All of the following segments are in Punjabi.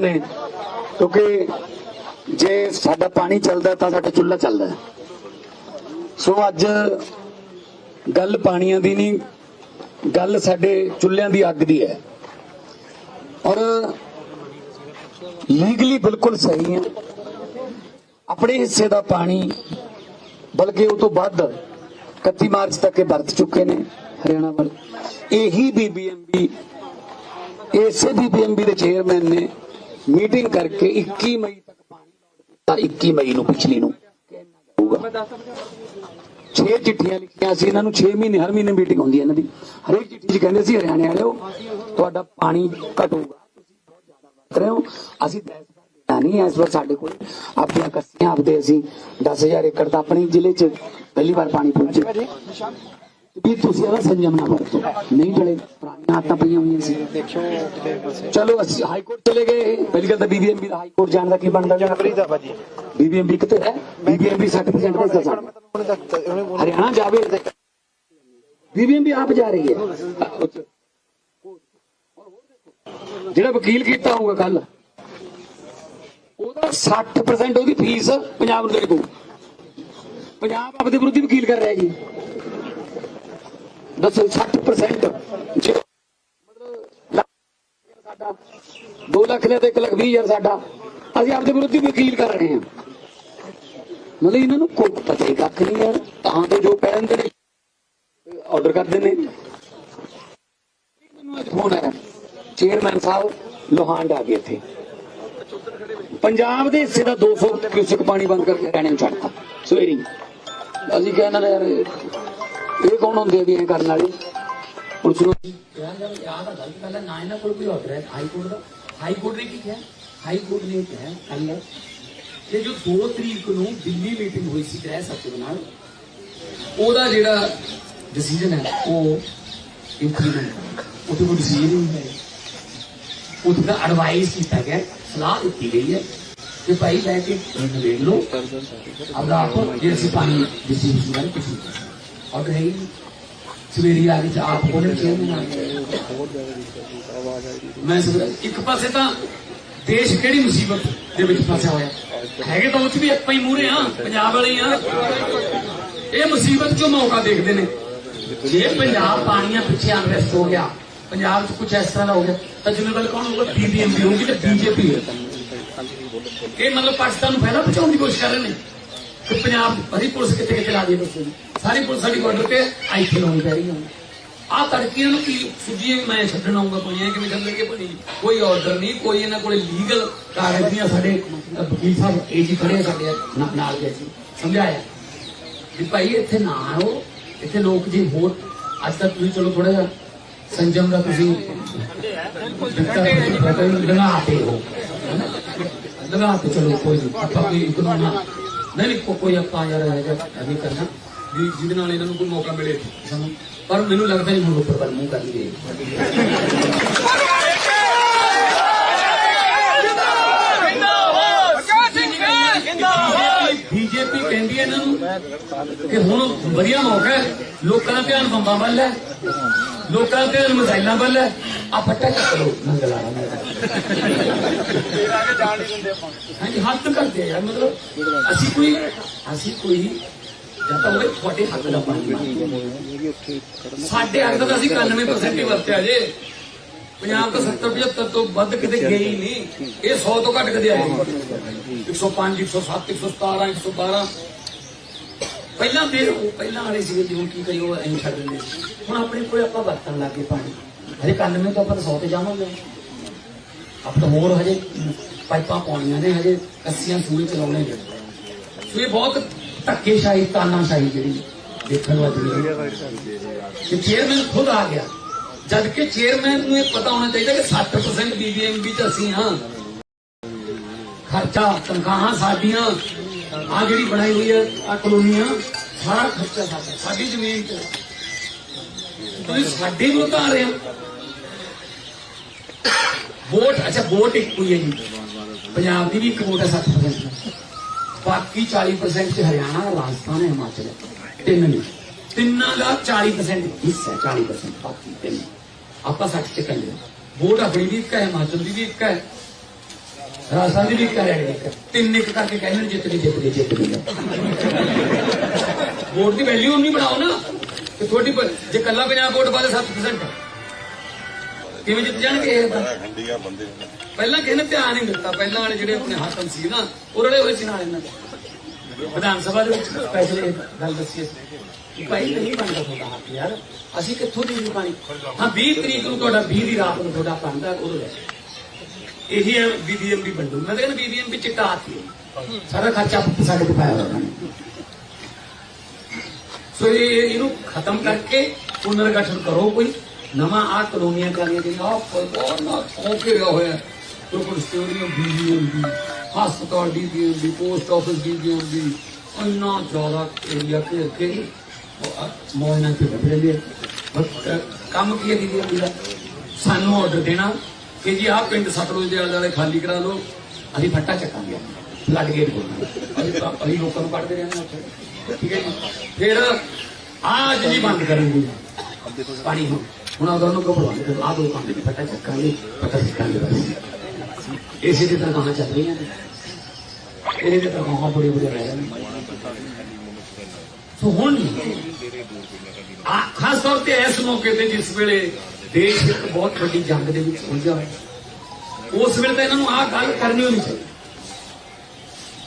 ਨੇ। ਕਿਉਂਕਿ ਜੇ ਸਾਡਾ ਪਾਣੀ ਚੱਲਦਾ ਤਾਂ ਸਾਡਾ ਚੁੱਲ੍ਹਾ ਚੱਲਦਾ। ਸੋ ਅੱਜ ਗੱਲ ਪਾਣੀਆਂ ਦੀ ਨਹੀਂ, ਗੱਲ ਸਾਡੇ ਚੁੱਲ੍ਹਿਆਂ ਦੀ ਅੱਗ ਦੀ ਹੈ। ਔਰ ਲੀਗਲੀ ਬਿਲਕੁਲ ਸਹੀ ਹੈ। ਆਪਣੇ ਹਿੱਸੇ ਦਾ ਪਾਣੀ, ਬਲਕਿ ਉਹ ਤੋਂ ਵੱਧ 31 ਮਾਰਚ ਤੱਕ ਇਹ ਵਰਤ ਚੁੱਕੇ ਨੇ ਹਰਿਆਣਾ ਵੱਲ। ਇਹੀ ਬੀਬੀਐਮਬੀ ਇਸੇ ਬੀਬੀਐਮਬੀ ਦੇ ਚੇਅਰਮੈਨ ਨੇ ਮੀਟਿੰਗ ਕਰਕੇ 21 ਮਈ ਤੱਕ ਪਾਣੀ ਲੋਡ 21 ਮਈ ਨੂੰ ਪਿਛਲੀ ਨੂੰ ਹੋਊਗਾ। 6 ਚਿੱਠੀਆਂ ਲਿਖੀਆਂ ਸੀ ਇਹਨਾਂ ਨੂੰ 6 ਮਹੀਨੇ, ਹਰ ਮਹੀਨੇ ਮੀਟਿੰਗ ਹੁੰਦੀ ਹੈ ਇਹਨਾਂ ਦੀ। ਹਰੇਕ ਚਿੱਠੀ 'ਚ ਕਹਿੰਦੇ ਸੀ, ਹਰਿਆਣੇ ਵਾਲਿਓ, ਤੁਹਾਡਾ ਪਾਣੀ ਘਟੂਗਾ। ਤੁਸੀਂ ਬਹੁਤ ਜ਼ਿਆਦਾ ਵਰਤ ਰਹੇ ਹੋ। ਅਸੀਂ ਨਹੀਂ ਇਸ ਵਾਰ ਸਾਡੇ ਕੋਲ ਆਪਣੀਆਂ ਕੱਸੀਆਂ ਆਪਦੇ ਅਸੀਂ 10000 ਏਕੜ ਦਾ ਆਪਣੇ ਜ਼ਿਲ੍ਹੇ 'ਚ ਪਹਿਲੀ ਵਾਰ ਪਾਣੀ ਪਹੁੰਚੇ। ਵੀ ਤੁਸੀਂ ਇਹਦਾ ਸੰਜਮ ਨਾ ਵਰਤੋ ਨਹੀਂ ਚਲੇ ਪੁਰਾਣੀਆਂ ਆਦਤਾਂ ਪਈਆਂ ਹੋਈਆਂ ਸੀ। ਦੇਖਿਓ ਦੇ ਚਲੋ ਅਸੀਂ ਹਾਈ ਕੋਰਟ ਚਲੇ ਗਏ। ਪਹਿਲੀ ਗੱਲ ਤਾਂ ਬੀਬੀਐਮਬੀ ਦਾ ਹਾਈ ਕੋਰਟ ਜਾਣ ਦਾ ਕੀ ਬਣਦਾ? ਜਨਵਰੀ ਦਾ ਭਾਜੀ। ਬੀਬੀਐਮਬੀ ਕਿੱਥੇ ਹੈ ਬੀਬੀਐਮਬੀ 60% ਦਾ ਬੋਲਿਆ। ਹਰਿਆਣਾ ਜਾਵੇ ਬੀਬੀਐਮਬੀ ਆਪ ਜਾ ਰਹੀ ਹੈ। ਜਿਹੜਾ ਵਕੀਲ ਕੀਤਾ ਹੋਊਗਾ ਕੱਲ ਉਹਦਾ 60% ਉਹਦੀ ਫੀਸ ਪੰਜਾਬ ਨੂੰ ਦੇਣੀ ਪਊ। ਪੰਜਾਬ ਆਪਦੇ ਵਿਰੁੱਧ ਵਕੀਲ ਕਰ ਰਿਹਾ ਜੀ। ਦੱਸੋ 60% ਜੇ ਸਾਡਾ 2 ਲੱਖ ਲਿਆ ਤੇ 1 ਲੱਖ 20 ਹਜ਼ਾਰ ਸਾਡਾ, ਅਸੀਂ ਆਪਦੇ ਵਿਰੁੱਧ ਹੀ ਵਕੀਲ ਕਰ ਰਹੇ ਹਾਂ। ਮਤਲਬ ਇਹਨਾਂ ਨੂੰ ਕੋਈ ਪਤਾ ਹੀ ਕੱਖ ਨਹੀਂ ਯਾਰ ਤਾਂ ਤੇ ਜੋ ਕਹਿੰਦੇ ਨੇ ਆਰਡਰ ਕਰਦੇ ਨੇ। ਮੈਨੂੰ ਅੱਜ ਫੋਨ ਆਇਆ ਚੇਅਰਮੈਨ ਸਾਹਿਬ ਲੋਹਾਂਡ ਆ ਗਏ ਇੱਥੇ। ਪੰਜਾਬ ਦੇ ਹਿੱਸੇ ਦਾ 200 ਕਿਊਸਕ ਪਾਣੀ ਬੰਦ ਕਰਕੇ ਹਰਿਆਣੇ ਨੂੰ ਛੱਡਤਾ, ਸਵੇਰੀ ਅਸੀਂ ਕਹਿੰਦੇ ਨੇ ਯਾਰ ਇਹ ਕੌਣ ਹੁੰਦੇ ਆ ਵੀ ਇਹ ਕਰਨ ਵਾਲੇ? ਪੁਲਿਸ ਨੂੰ। ਯਾਰ ਜਦ ਯਾਦ ਆ ਗੱਲ ਪਹਿਲਾਂ ਨਾ ਇਹਨਾਂ ਕੋਲ ਕੋਈ ਆਰਡਰ ਹੈ ਹਾਈ ਕੋਰਟ ਦਾ ਹਾਈ ਕੋਰਟ ਨੇ ਕੀ ਕਿਹਾ ਹਾਈ ਕੋਰਟ ਨੇ ਕਿਹਾ ਕੱਲ ਕਿ ਜੋ 2 ਤਰੀਕ ਨੂੰ ਦਿੱਲੀ ਮੀਟਿੰਗ ਹੋਈ ਸੀ ਗ੍ਰਹਿ ਸਚਿਵ ਨਾਲ ਉਹਦਾ ਜਿਹੜਾ ਡਿਸੀਜਨ ਹੈ ਉਹ ਇੰਪਲੀਮੈਂਟ ਉਹਦੇ ਕੋਲ ਡਿਸੀਜਨ ਨਹੀਂ ਹੈ ਉਹਦੇ ਦਾ ਐਡਵਾਈਸ ਕੀਤਾ ਗਿਆ ਸਲਾਹ ਦਿੱਤੀ ਗਈ ਹੈ ਕਿ ਭਾਈ ਲੈ ਕੇ ਵੇਖ ਲਓ ਆਪਦਾ ਆਪ ਜੇ ਅਸੀਂ ਪਾਣੀ ਡਿਸੀਜਨ ਬਾਰੇ ਕੁਝ ਨਹੀਂ ਆਰਡਰ ਨਹੀਂ। ਸਵੇਰੀ ਆ ਕੇ ਆਪ ਕੋਲ ਚੇਅਰਮੈਨ ਆ। ਗਏ ਮੈਂ ਇੱਕ ਪਾਸੇ ਤਾਂ ਦੇਸ਼ ਕਿਹੜੀ ਮੁਸੀਬਤ ਦੇ ਵਿੱਚ ਫਸਿਆ ਹੋਇਆ ਹੈਗੇ ਤਾਂ ਉੱਚ ਵੀ ਆਪਾਂ ਹੀ ਮੂਰੇ ਆ ਪੰਜਾਬ ਵਾਲੇ ਆ ਇਹ ਮੁਸੀਬਤ ਚੋਂ ਮੌਕਾ ਦੇਖਦੇ ਨੇ। ਜੇ ਪੰਜਾਬ ਪਾਣੀਆਂ ਪਿੱਛੇ ਅਨਰੈਸਟ ਹੋ ਗਿਆ, ਪੰਜਾਬ 'ਚ ਕੁਝ ਇਸ ਤਰ੍ਹਾਂ ਦਾ ਹੋ ਗਿਆ, ਤਾਂ ਜ਼ਿੰਮੇਵਾਰ ਕੌਣ ਹੋਊਗਾ? ਬੀਬੀਐਮਪੀ ਹੋਊਗੀ ਤੇ ਬੀਜੇਪੀ ਇਹ ਮਤਲਬ ਪਾਕਿਸਤਾਨ ਨੂੰ ਪਹਿਲਾਂ ਬਚਾਉਣ ਦੀ ਕੋਸ਼ਿਸ਼ ਕਰ ਰਹੇ ਨੇ ਕਿ ਪੰਜਾਬ ਹਰੀ ਪੁਲਿਸ ਕਿੱਥੇ ਕਿੱਥੇ ਲਾ ਦੀ ਦੱਸੋ ਸਾਰੀ ਪੁਲਿਸ ਸਾਡੀ ਬਾਰਡਰ ਤੇ ਆਈਥੇ ਲਾਉਣੀ ਪੈ ਰਹੀ ਹੈ ਆ ਤੜਕੀਆਂ ਨੂੰ ਕੀ ਸੁਝੀਏ ਵੀ ਮੈਂ ਛੱਡਣ ਆਉਂਗਾ ਪਾਣੀਆਂ ਕਿਵੇਂ ਛੱਡਣਗੇ ਪਾਣੀ ਕੋਈ ਆਰਡਰ ਨਹੀਂ ਕੋਈ ਇਹਨਾਂ ਕੋਲੇ ਲੀਗਲ ਕਾਗਜ਼ ਨਹੀਂ ਸਾਡੇ ਵਕੀਲ ਸਾਹਿਬ ਇਹ ਜੀ ਖੜੇ ਆ ਸਾਡੇ ਨਾਲ ਗਏ ਸੀ ਸਮਝਾਇਆ? ਵੀ ਭਾਈ ਇੱਥੇ ਨਾ ਆਓ। ਇੱਥੇ ਲੋਕ ਜੀ ਹੋਰ ਅੱਜ ਤੱਕ ਤੁਸੀਂ ਚਲੋ ਥੋੜਾ ਜਿਹਾ ਸੰਜਮ ਦਾ ਤੁਸੀਂ ਲਗਾਤੇ ਹੋ। ਲਗਾਤੇ ਚਲੋ ਕੋਈ ਨਹੀਂ ਆਪਾਂ ਕੋਈ ਨਹੀਂ ਨਹੀਂ ਕੋਈ ਆਪਾਂ ਯਾਰ ਇਹ ਨਹੀਂ ਕਰਨਾ। ਵੀ ਜਿਹਦੇ ਨਾਲ ਇਹਨਾਂ ਨੂੰ ਕੋਈ ਮੌਕਾ ਮਿਲੇ ਸਾਨੂੰ। ਪਰ ਮੈਨੂੰ ਲੱਗਦਾ ਨਹੀਂ ਹੁਣ ਉੱਪਰ ਵੱਲ ਮੂੰਹ ਕਰਨਗੇ ਬੀਜੇਪੀ ਕਹਿੰਦੀ ਹੈ ਇਹਨਾਂ ਨੂੰ ਕਿ ਹੁਣ ਵਧੀਆ ਮੌਕਾ ਹੈ ਲੋਕਾਂ ਦਾ ਧਿਆਨ ਬੰਬਾਂ ਵੱਲ ਹੈ ਲੋਕਾਂ ਦਾ ਧਿਆਨ ਮਜ਼ਾਈਲਾਂ ਵੱਲ ਹੈ। ਆ ਫੱਟਾ ਚੱਕ ਲੋ ਮੰਗਲਾ ਹਾਂਜੀ ਹੱਥ ਕਰਦੇ ਆ ਯਾਰ ਮਤਲਬ ਅਸੀਂ ਕੋਈ ਅਸੀਂ ਕੋਈ ਜਾਂ ਤਾਂ ਉਹ ਤੁਹਾਡੇ ਹੱਕ ਦਾ ਪਾਣੀ ਮੰਗਦੇ ਸਾਡੇ ਦਾ ਤਾਂ ਅਸੀਂ 91% ਹੀ ਵਰਤਿਆ ਜੇ। ਪੰਜਾਬ ਤਾਂ 70 75 ਤੋਂ ਵੱਧ ਕਿਤੇ ਗਈ ਨਹੀਂ। ਇਹ 100 ਤੋਂ ਘੱਟ ਕਦੇ ਆਈ ਨਹੀਂ। 105 107 117 112 ਪਹਿਲਾਂ ਦੇ ਉਹ ਪਹਿਲਾਂ ਵਾਲੇ ਸੀਗੇ ਜਿਉਂ ਕੀ ਕਈ ਉਹ ਐਂ ਛੱਡ ਦਿੰਦੇ ਸੀ। ਹੁਣ ਆਪਣੇ ਕੋਲ ਆਪਾਂ ਵਰਤਣ ਲੱਗੇ ਪਾਣੀ ਹਜੇ 91 ਤੋਂ ਆਪਾਂ ਤਾਂ 100 ਤੇ ਜਾਵਾਂਗੇ। ਆਪ ਤਾਂ ਹੋਰ ਹਜੇ ਪਾਈਪਾਂ ਪਾਉਣੀਆਂ ਨੇ ਹਜੇ ਕੱਸੀਆਂ ਸੂਏ ਚਲਾਉਣੇ ਨੇ। ਸੋ ਇਹ ਬਹੁਤ ਧੱਕੇਸ਼ਾਹੀ, ਤਾਨਾਸ਼ਾਹੀ ਜਿਹੜੀ ਦੇਖਣ ਨੂੰ ਮਿਲੀ ਕਿ ਚੇਅਰਮੈਨ ਖੁਦ ਆ ਗਿਆ। ਜਦ ਕਿ ਚੇਅਰਮੈਨ ਨੂੰ ਇਹ ਪਤਾ ਹੋਣਾ ਚਾਹੀਦਾ ਕਿ 60% ਬੀਬੀਐਮਬੀ ਚ ਅਸੀਂ ਹਾਂ। ਖਰਚਾ, ਤਨਖਾਹਾਂ ਸਾਡੀਆਂ ਆ ਜਿਹੜੀ ਬਣਾਈ ਹੋਈ ਹੈ ਆ ਕਲੋਨੀਆਂ, ਸਾਰਾ ਖਰਚਾ ਸਾਡਾ, ਸਾਡੀ ਜ਼ਮੀਨ ਤੇ। ਤੁਸੀਂ ਸਾਡੇ ਵਿਰੁੱਧ ਆ ਰਹੇ ਹੋ। ਵੋਟ, ਅੱਛਾ, ਵੋਟ ਇੱਕ ਹੋਈ ਹੈ ਜੀ। ਪੰਜਾਬ ਦੀ ਵੀ ਇੱਕ ਵੋਟ ਹੈ 60% ਬਾਕੀ 40% ਚ ਹਰਿਆਣਾ, ਰਾਜਸਥਾਨ ਹੈ। ਹਿਮਾਚਲ ਤਿੰਨ ਨੇ। ਤਿੰਨਾਂ ਦਾ 40% ਹਿੱਸਾ 40% ਬਾਕੀ ਤਿੰਨ। ਆਪਾਂ 60 ਚ ਕਹਿੰਦੇ ਵੋਟ ਆਪਣੀ ਵੀ ਇੱਕ ਹੈ, ਹਿਮਾਚਲ ਦੀ ਵੀ ਇੱਕ ਹੈ, ਰਾਜਸਥਾਨ ਦੀ ਵੀ ਇੱਕ ਹਰਿਆਣੇ ਤਿੰਨ ਇੱਕ ਕਰਕੇ ਕਹਿੰਦੇ ਨੇ, ਜਿੱਤ ਗਏ ਜਿੱਤ ਗਏ ਜਿੱਤ ਗਏ ਵੋਟ ਦੀ ਵੈਲਿਊ ਨਹੀਂ ਬਣਾਓ ਨਾ। ਤੇ ਤੁਹਾਡੀ ਜੇ ਕੱਲਾ ਪੰਜਾਬ ਵੋਟ ਪਾ ਦੇ 7% ਕਿਵੇਂ ਜਿੱਤ ਜਾਣਗੇ ਇਹ ਤਾਂ ਇੰਡੀਆ ਬੰਦੇ ਪਹਿਲਾਂ ਕਿਸੇ ਨੇ ਧਿਆਨ ਨਹੀਂ ਦਿੱਤਾ। ਪਹਿਲਾਂ ਵਾਲੇ ਜਿਹੜੇ ਆਪਣੇ ਹਾਕਮ ਸੀ ਨਾ ਉਹ ਰਲੇ ਹੋਏ ਸੀ ਨਾਲ ਇਹਨਾਂ ਦੇ। ਵਿਧਾਨ ਸਭਾ ਦੇ ਵਿੱਚ ਸਪੈਸ਼ਲ ਗੱਲ ਦੱਸੀ ਕਿ ਭਾਈ ਨਹੀਂ ਬਣਦਾ ਤੁਹਾਡਾ ਹੱਕ ਯਾਰ। ਅਸੀਂ ਕਿੱਥੋਂ ਦੀ ਪਾਣੀ ਹਾਂ 20 ਤਰੀਕ ਨੂੰ ਤੁਹਾਡਾ 20 ਦੀ ਰਾਤ ਨੂੰ ਤੁਹਾਡਾ ਬਣਦਾ ਉਦੋਂ ਲੈ ਇਹੀ ਹੈ ਬੀਬੀਐਮਬੀ ਬੰਦੂ ਮੈਂ ਤਾਂ ਕਹਿੰਦਾ ਬੀਬੀਐਮਬੀ ਚਿੱਟਾ ਹਾਥੀ ਹੈ ਸਾਰਾ ਖਰਚਾ ਸਾਡੇ ਕੋਲ ਪਾਇਆ ਨੇ। ਸੋ ਇਹ ਇਹਨੂੰ ਖਤਮ ਕਰਕੇ ਪੁਨਰਗਠਨ ਕਰੋ ਕੋਈ। ਨਵਾਂ ਆ ਕਲੋਨੀਆਂ ਕਰਨੀਆਂ ਜਿਹੜੀਆਂ ਆਹ ਬਹੁਤ ਨਾ ਹੋ ਰਿਹਾ ਹੋਇਆ। ਕੋਈ ਸਟੋਰੀਆਂ ਬੀਬੀਐਮਬੀ ਹਸਪਤਾਲ ਬੀਬੀਐਮਬੀ ਪੋਸਟ ਆਫਿਸ ਬੀਬੀਐਮਬੀ ਇੰਨਾ ਜ਼ਿਆਦਾ ਏਰੀਆ ਕੇ ਕੇ ਮੋਹਨਾ ਤੇ ਬਦਲ ਲਿਆ ਕੰਮ ਕੀ ਹੈ ਬੀਬੀਐਮਬੀ ਦਾ? ਸਾਨੂੰ ਆਰਡਰ ਦੇਣਾ ਕਿ ਜੀ ਆਹ ਪਿੰਡ ਸਤਲੁਜ ਦੇ ਆਲੇ ਦੁਆਲੇ ਖਾਲੀ ਕਰਾ ਲਓ। ਅਸੀਂ ਫੱਟਾ ਚੱਕਾਂਗੇ। ਫਲੱਡ ਗੇਟ ਖੋਲ੍ਹਣਾ ਅਸੀਂ ਅਸੀਂ ਲੋਕਾਂ ਨੂੰ ਕੱਢਦੇ ਰਹਿੰਦੇ ਹਾਂ ਉੱਥੇ। ਠੀਕ ਹੈ ਜੀ। ਫਿਰ ਆਹ ਜੀ ਬੰਦ ਕਰਾਂਗੇ ਪਾਣੀ ਹੁਣ। ਹੁਣ ਆ ਦੋਨੋਂ ਕੋ ਬੁਲਾਉਂਦੇ ਆ ਦੋ ਕੰਮ ਦੇ ਫੱਟਾ ਚੱਕਾਂਗੇ ਫੱਟਾ ਇਸੇ ਦੀ ਤਰ੍ਹਾਂ ਚੱਲ ਰਹੀਆਂ ਨੇ। ਇਹਦੇ ਤੇ ਤਰ੍ਹਾਂ ਬੜੇ ਬੜੇ ਰਹਿ ਸੋ ਹੁਣ ਆ ਖਾਸ ਤੌਰ ਤੇ ਇਸ ਮੌਕੇ ਤੇ ਜਿਸ ਵੇਲੇ ਦੇਸ਼ ਇੱਕ ਬਹੁਤ ਵੱਡੀ ਜੰਗ ਦੇ ਵਿੱਚ ਉਲਝਿਆ ਹੋਇਆ। ਉਸ ਵੇਲੇ ਤਾਂ ਇਹਨਾਂ ਨੂੰ ਆਹ ਗੱਲ ਕਰਨੀ ਹੋਣੀ ਚਾਹੀਦੀ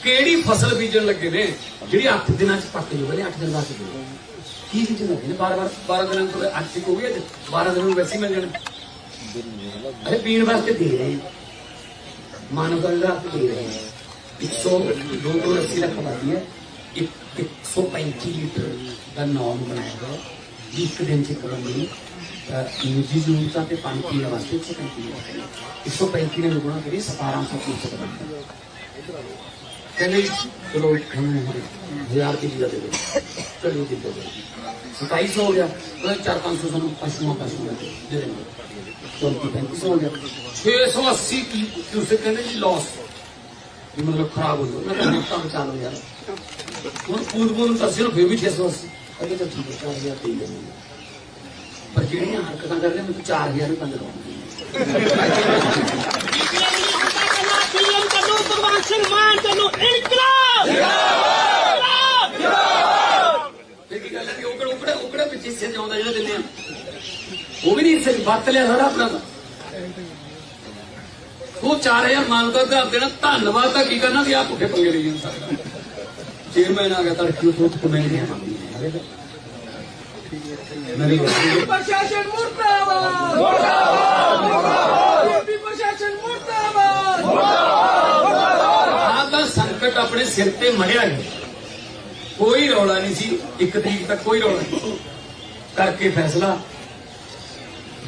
ਕਿਹੜੀ ਫਸਲ ਬੀਜਣ ਲੱਗੇ ਨੇ, ਜਿਹੜੀ 8 ਦਿਨਾਂ ਚ ਪੱਕ ਜੂਗੀ ਨੇ 8 ਦਿਨ ਬਾਅਦ ਜੂਗੀ ਕੀ ਬੀਜਣ ਲੱਗੇ ਨੇ ਬਾਰ ਬਾਰ 12 ਦਿਨਾਂ ਤੋਂ 8 ਤੱਕ ਹੋ ਗਈ 12 ਦਿਨਾਂ ਨੂੰ ਵੈਸੇ ਮਿਲ ਜਾਣ। ਅਰੇ ਪੀਣ ਵਾਸਤੇ ਦੇ ਰਹੇ। ਮਾਨਵ ਦਾ ਦੇ ਰਹੇ। 100 ਦੋ ਤੋਂ 80 ਹੈ 135 ਲੀਟਰ ਦਾ ਨਾਮ ਬਣਾਇਆ ਗਿਆ। ਇੱਕ ਦਿਨ ਚ ਕਰਨ ਨਿੱਜੀ ਜ਼ਰੂਰਤਾਂ ਤੇ ਪਾਣੀ ਪੀਣ ਵਾਸਤੇ 135 ਨੇ ਗੁਣਾ ਕਰੀ 1700 ਲੀਟਰ ਬਣਦਾ ਕਹਿੰਦੇ ਚਲੋ ਤੁਹਾਨੂੰ ਹਜ਼ਾਰ ਦੀ ਚੀਜ਼ਾਂ ਦੇ ਦਿਓ ਚਲੋ ਦੇ ਦਿਓ 2700 ਹੋ ਗਿਆ। ਉਹ 4-500 ਸਾਨੂੰ ਪਸ਼ੂਆਂ ਪਸ਼ੂਆਂ ਦੇ ਦੇ ਦੇਣਗੇ ਚੌਂਤੀ ਪੈਂਤੀ ਸੌ ਹੋ ਗਿਆ। 680 ਕੀ ਤੁਸੀਂ ਕਹਿੰਦੇ ਜੀ ਲਾਸ ਇਹ ਮਤਲਬ ਖਰਾਬ ਹੋ ਗਿਆ ਮੈਂ ਕਹਿੰਦਾ ਤਾਂ ਬਚਾ ਲਓ ਯਾਰ। ਹੁਣ ਪੂਰ ਪੂਰ ਤਾਂ ਸਿਰਫ ਫਿਰ ਵੀ 680 ਅਗੇ ਤਾਂ ਠੀਕ ਹੈ 4000 ਦੇ ਦੇਣਗੇ ਪਰ ਜਿਹੜੀਆਂ ਹਰਕਤਾਂ ਕਰਦੇ ਮੈਨੂੰ 4000 ਹੀ ਬੰਦ ਕਰਾਉਣਗੇ ਇਨਕਲਾਬ ਇਹ ਕੀ ਗੱਲ ਹੈ ਕਿ ਉਹ ਕਿਹੜਾ ਉਹ ਹਿੱਸੇ ਜਾਉਂਦਾ ਜਿਹੜਾ ਦਿੰਦੇ ਆ। ਉਹ ਵੀ ਨਹੀਂ ਹਿੱਸੇ ਵਰਤ ਲਿਆ ਸਾਰਾ ਆਪਣਾ ਦਾ ਉਹ 4000 ਮੰਗਦਾ ਘਰ ਦੇਣਾ ਧੰਨਵਾਦ ਤਾਂ ਕੀ ਕਰਨਾ ਵੀ ਆ ਪੁੱਠੇ ਪੰਗੇ ਲਈ ਜਾਂਦਾ। ਚੇਅਰਮੈਨ ਆ ਗਿਆ ਤੜਕੀ ਉਹ ਤੋਂ ਕਮੈਂਟ ਨਹੀਂ ਮੇਰੀ ਗੱਲ ਪ੍ਰਸ਼ਾਸਨ ਮੁਰਦਾਬਾਦ। ਮੁਰਦਾਬਾਦ ਪ੍ਰਸ਼ਾਸਨ ਮੁਰਦਾਬਾਦ। ਆਹ ਤਾਂ ਸੰਕਟ ਆਪਣੇ ਸਿਰ ਤੇ ਮੜਿਆ ਹੈ। ਕੋਈ ਰੌਲਾ ਨਹੀਂ ਸੀ ਇੱਕ ਤਰੀਕ ਤੱਕ ਕੋਈ ਰੌਲਾ ਨਹੀਂ। ਕਰਕੇ ਫੈਸਲਾ।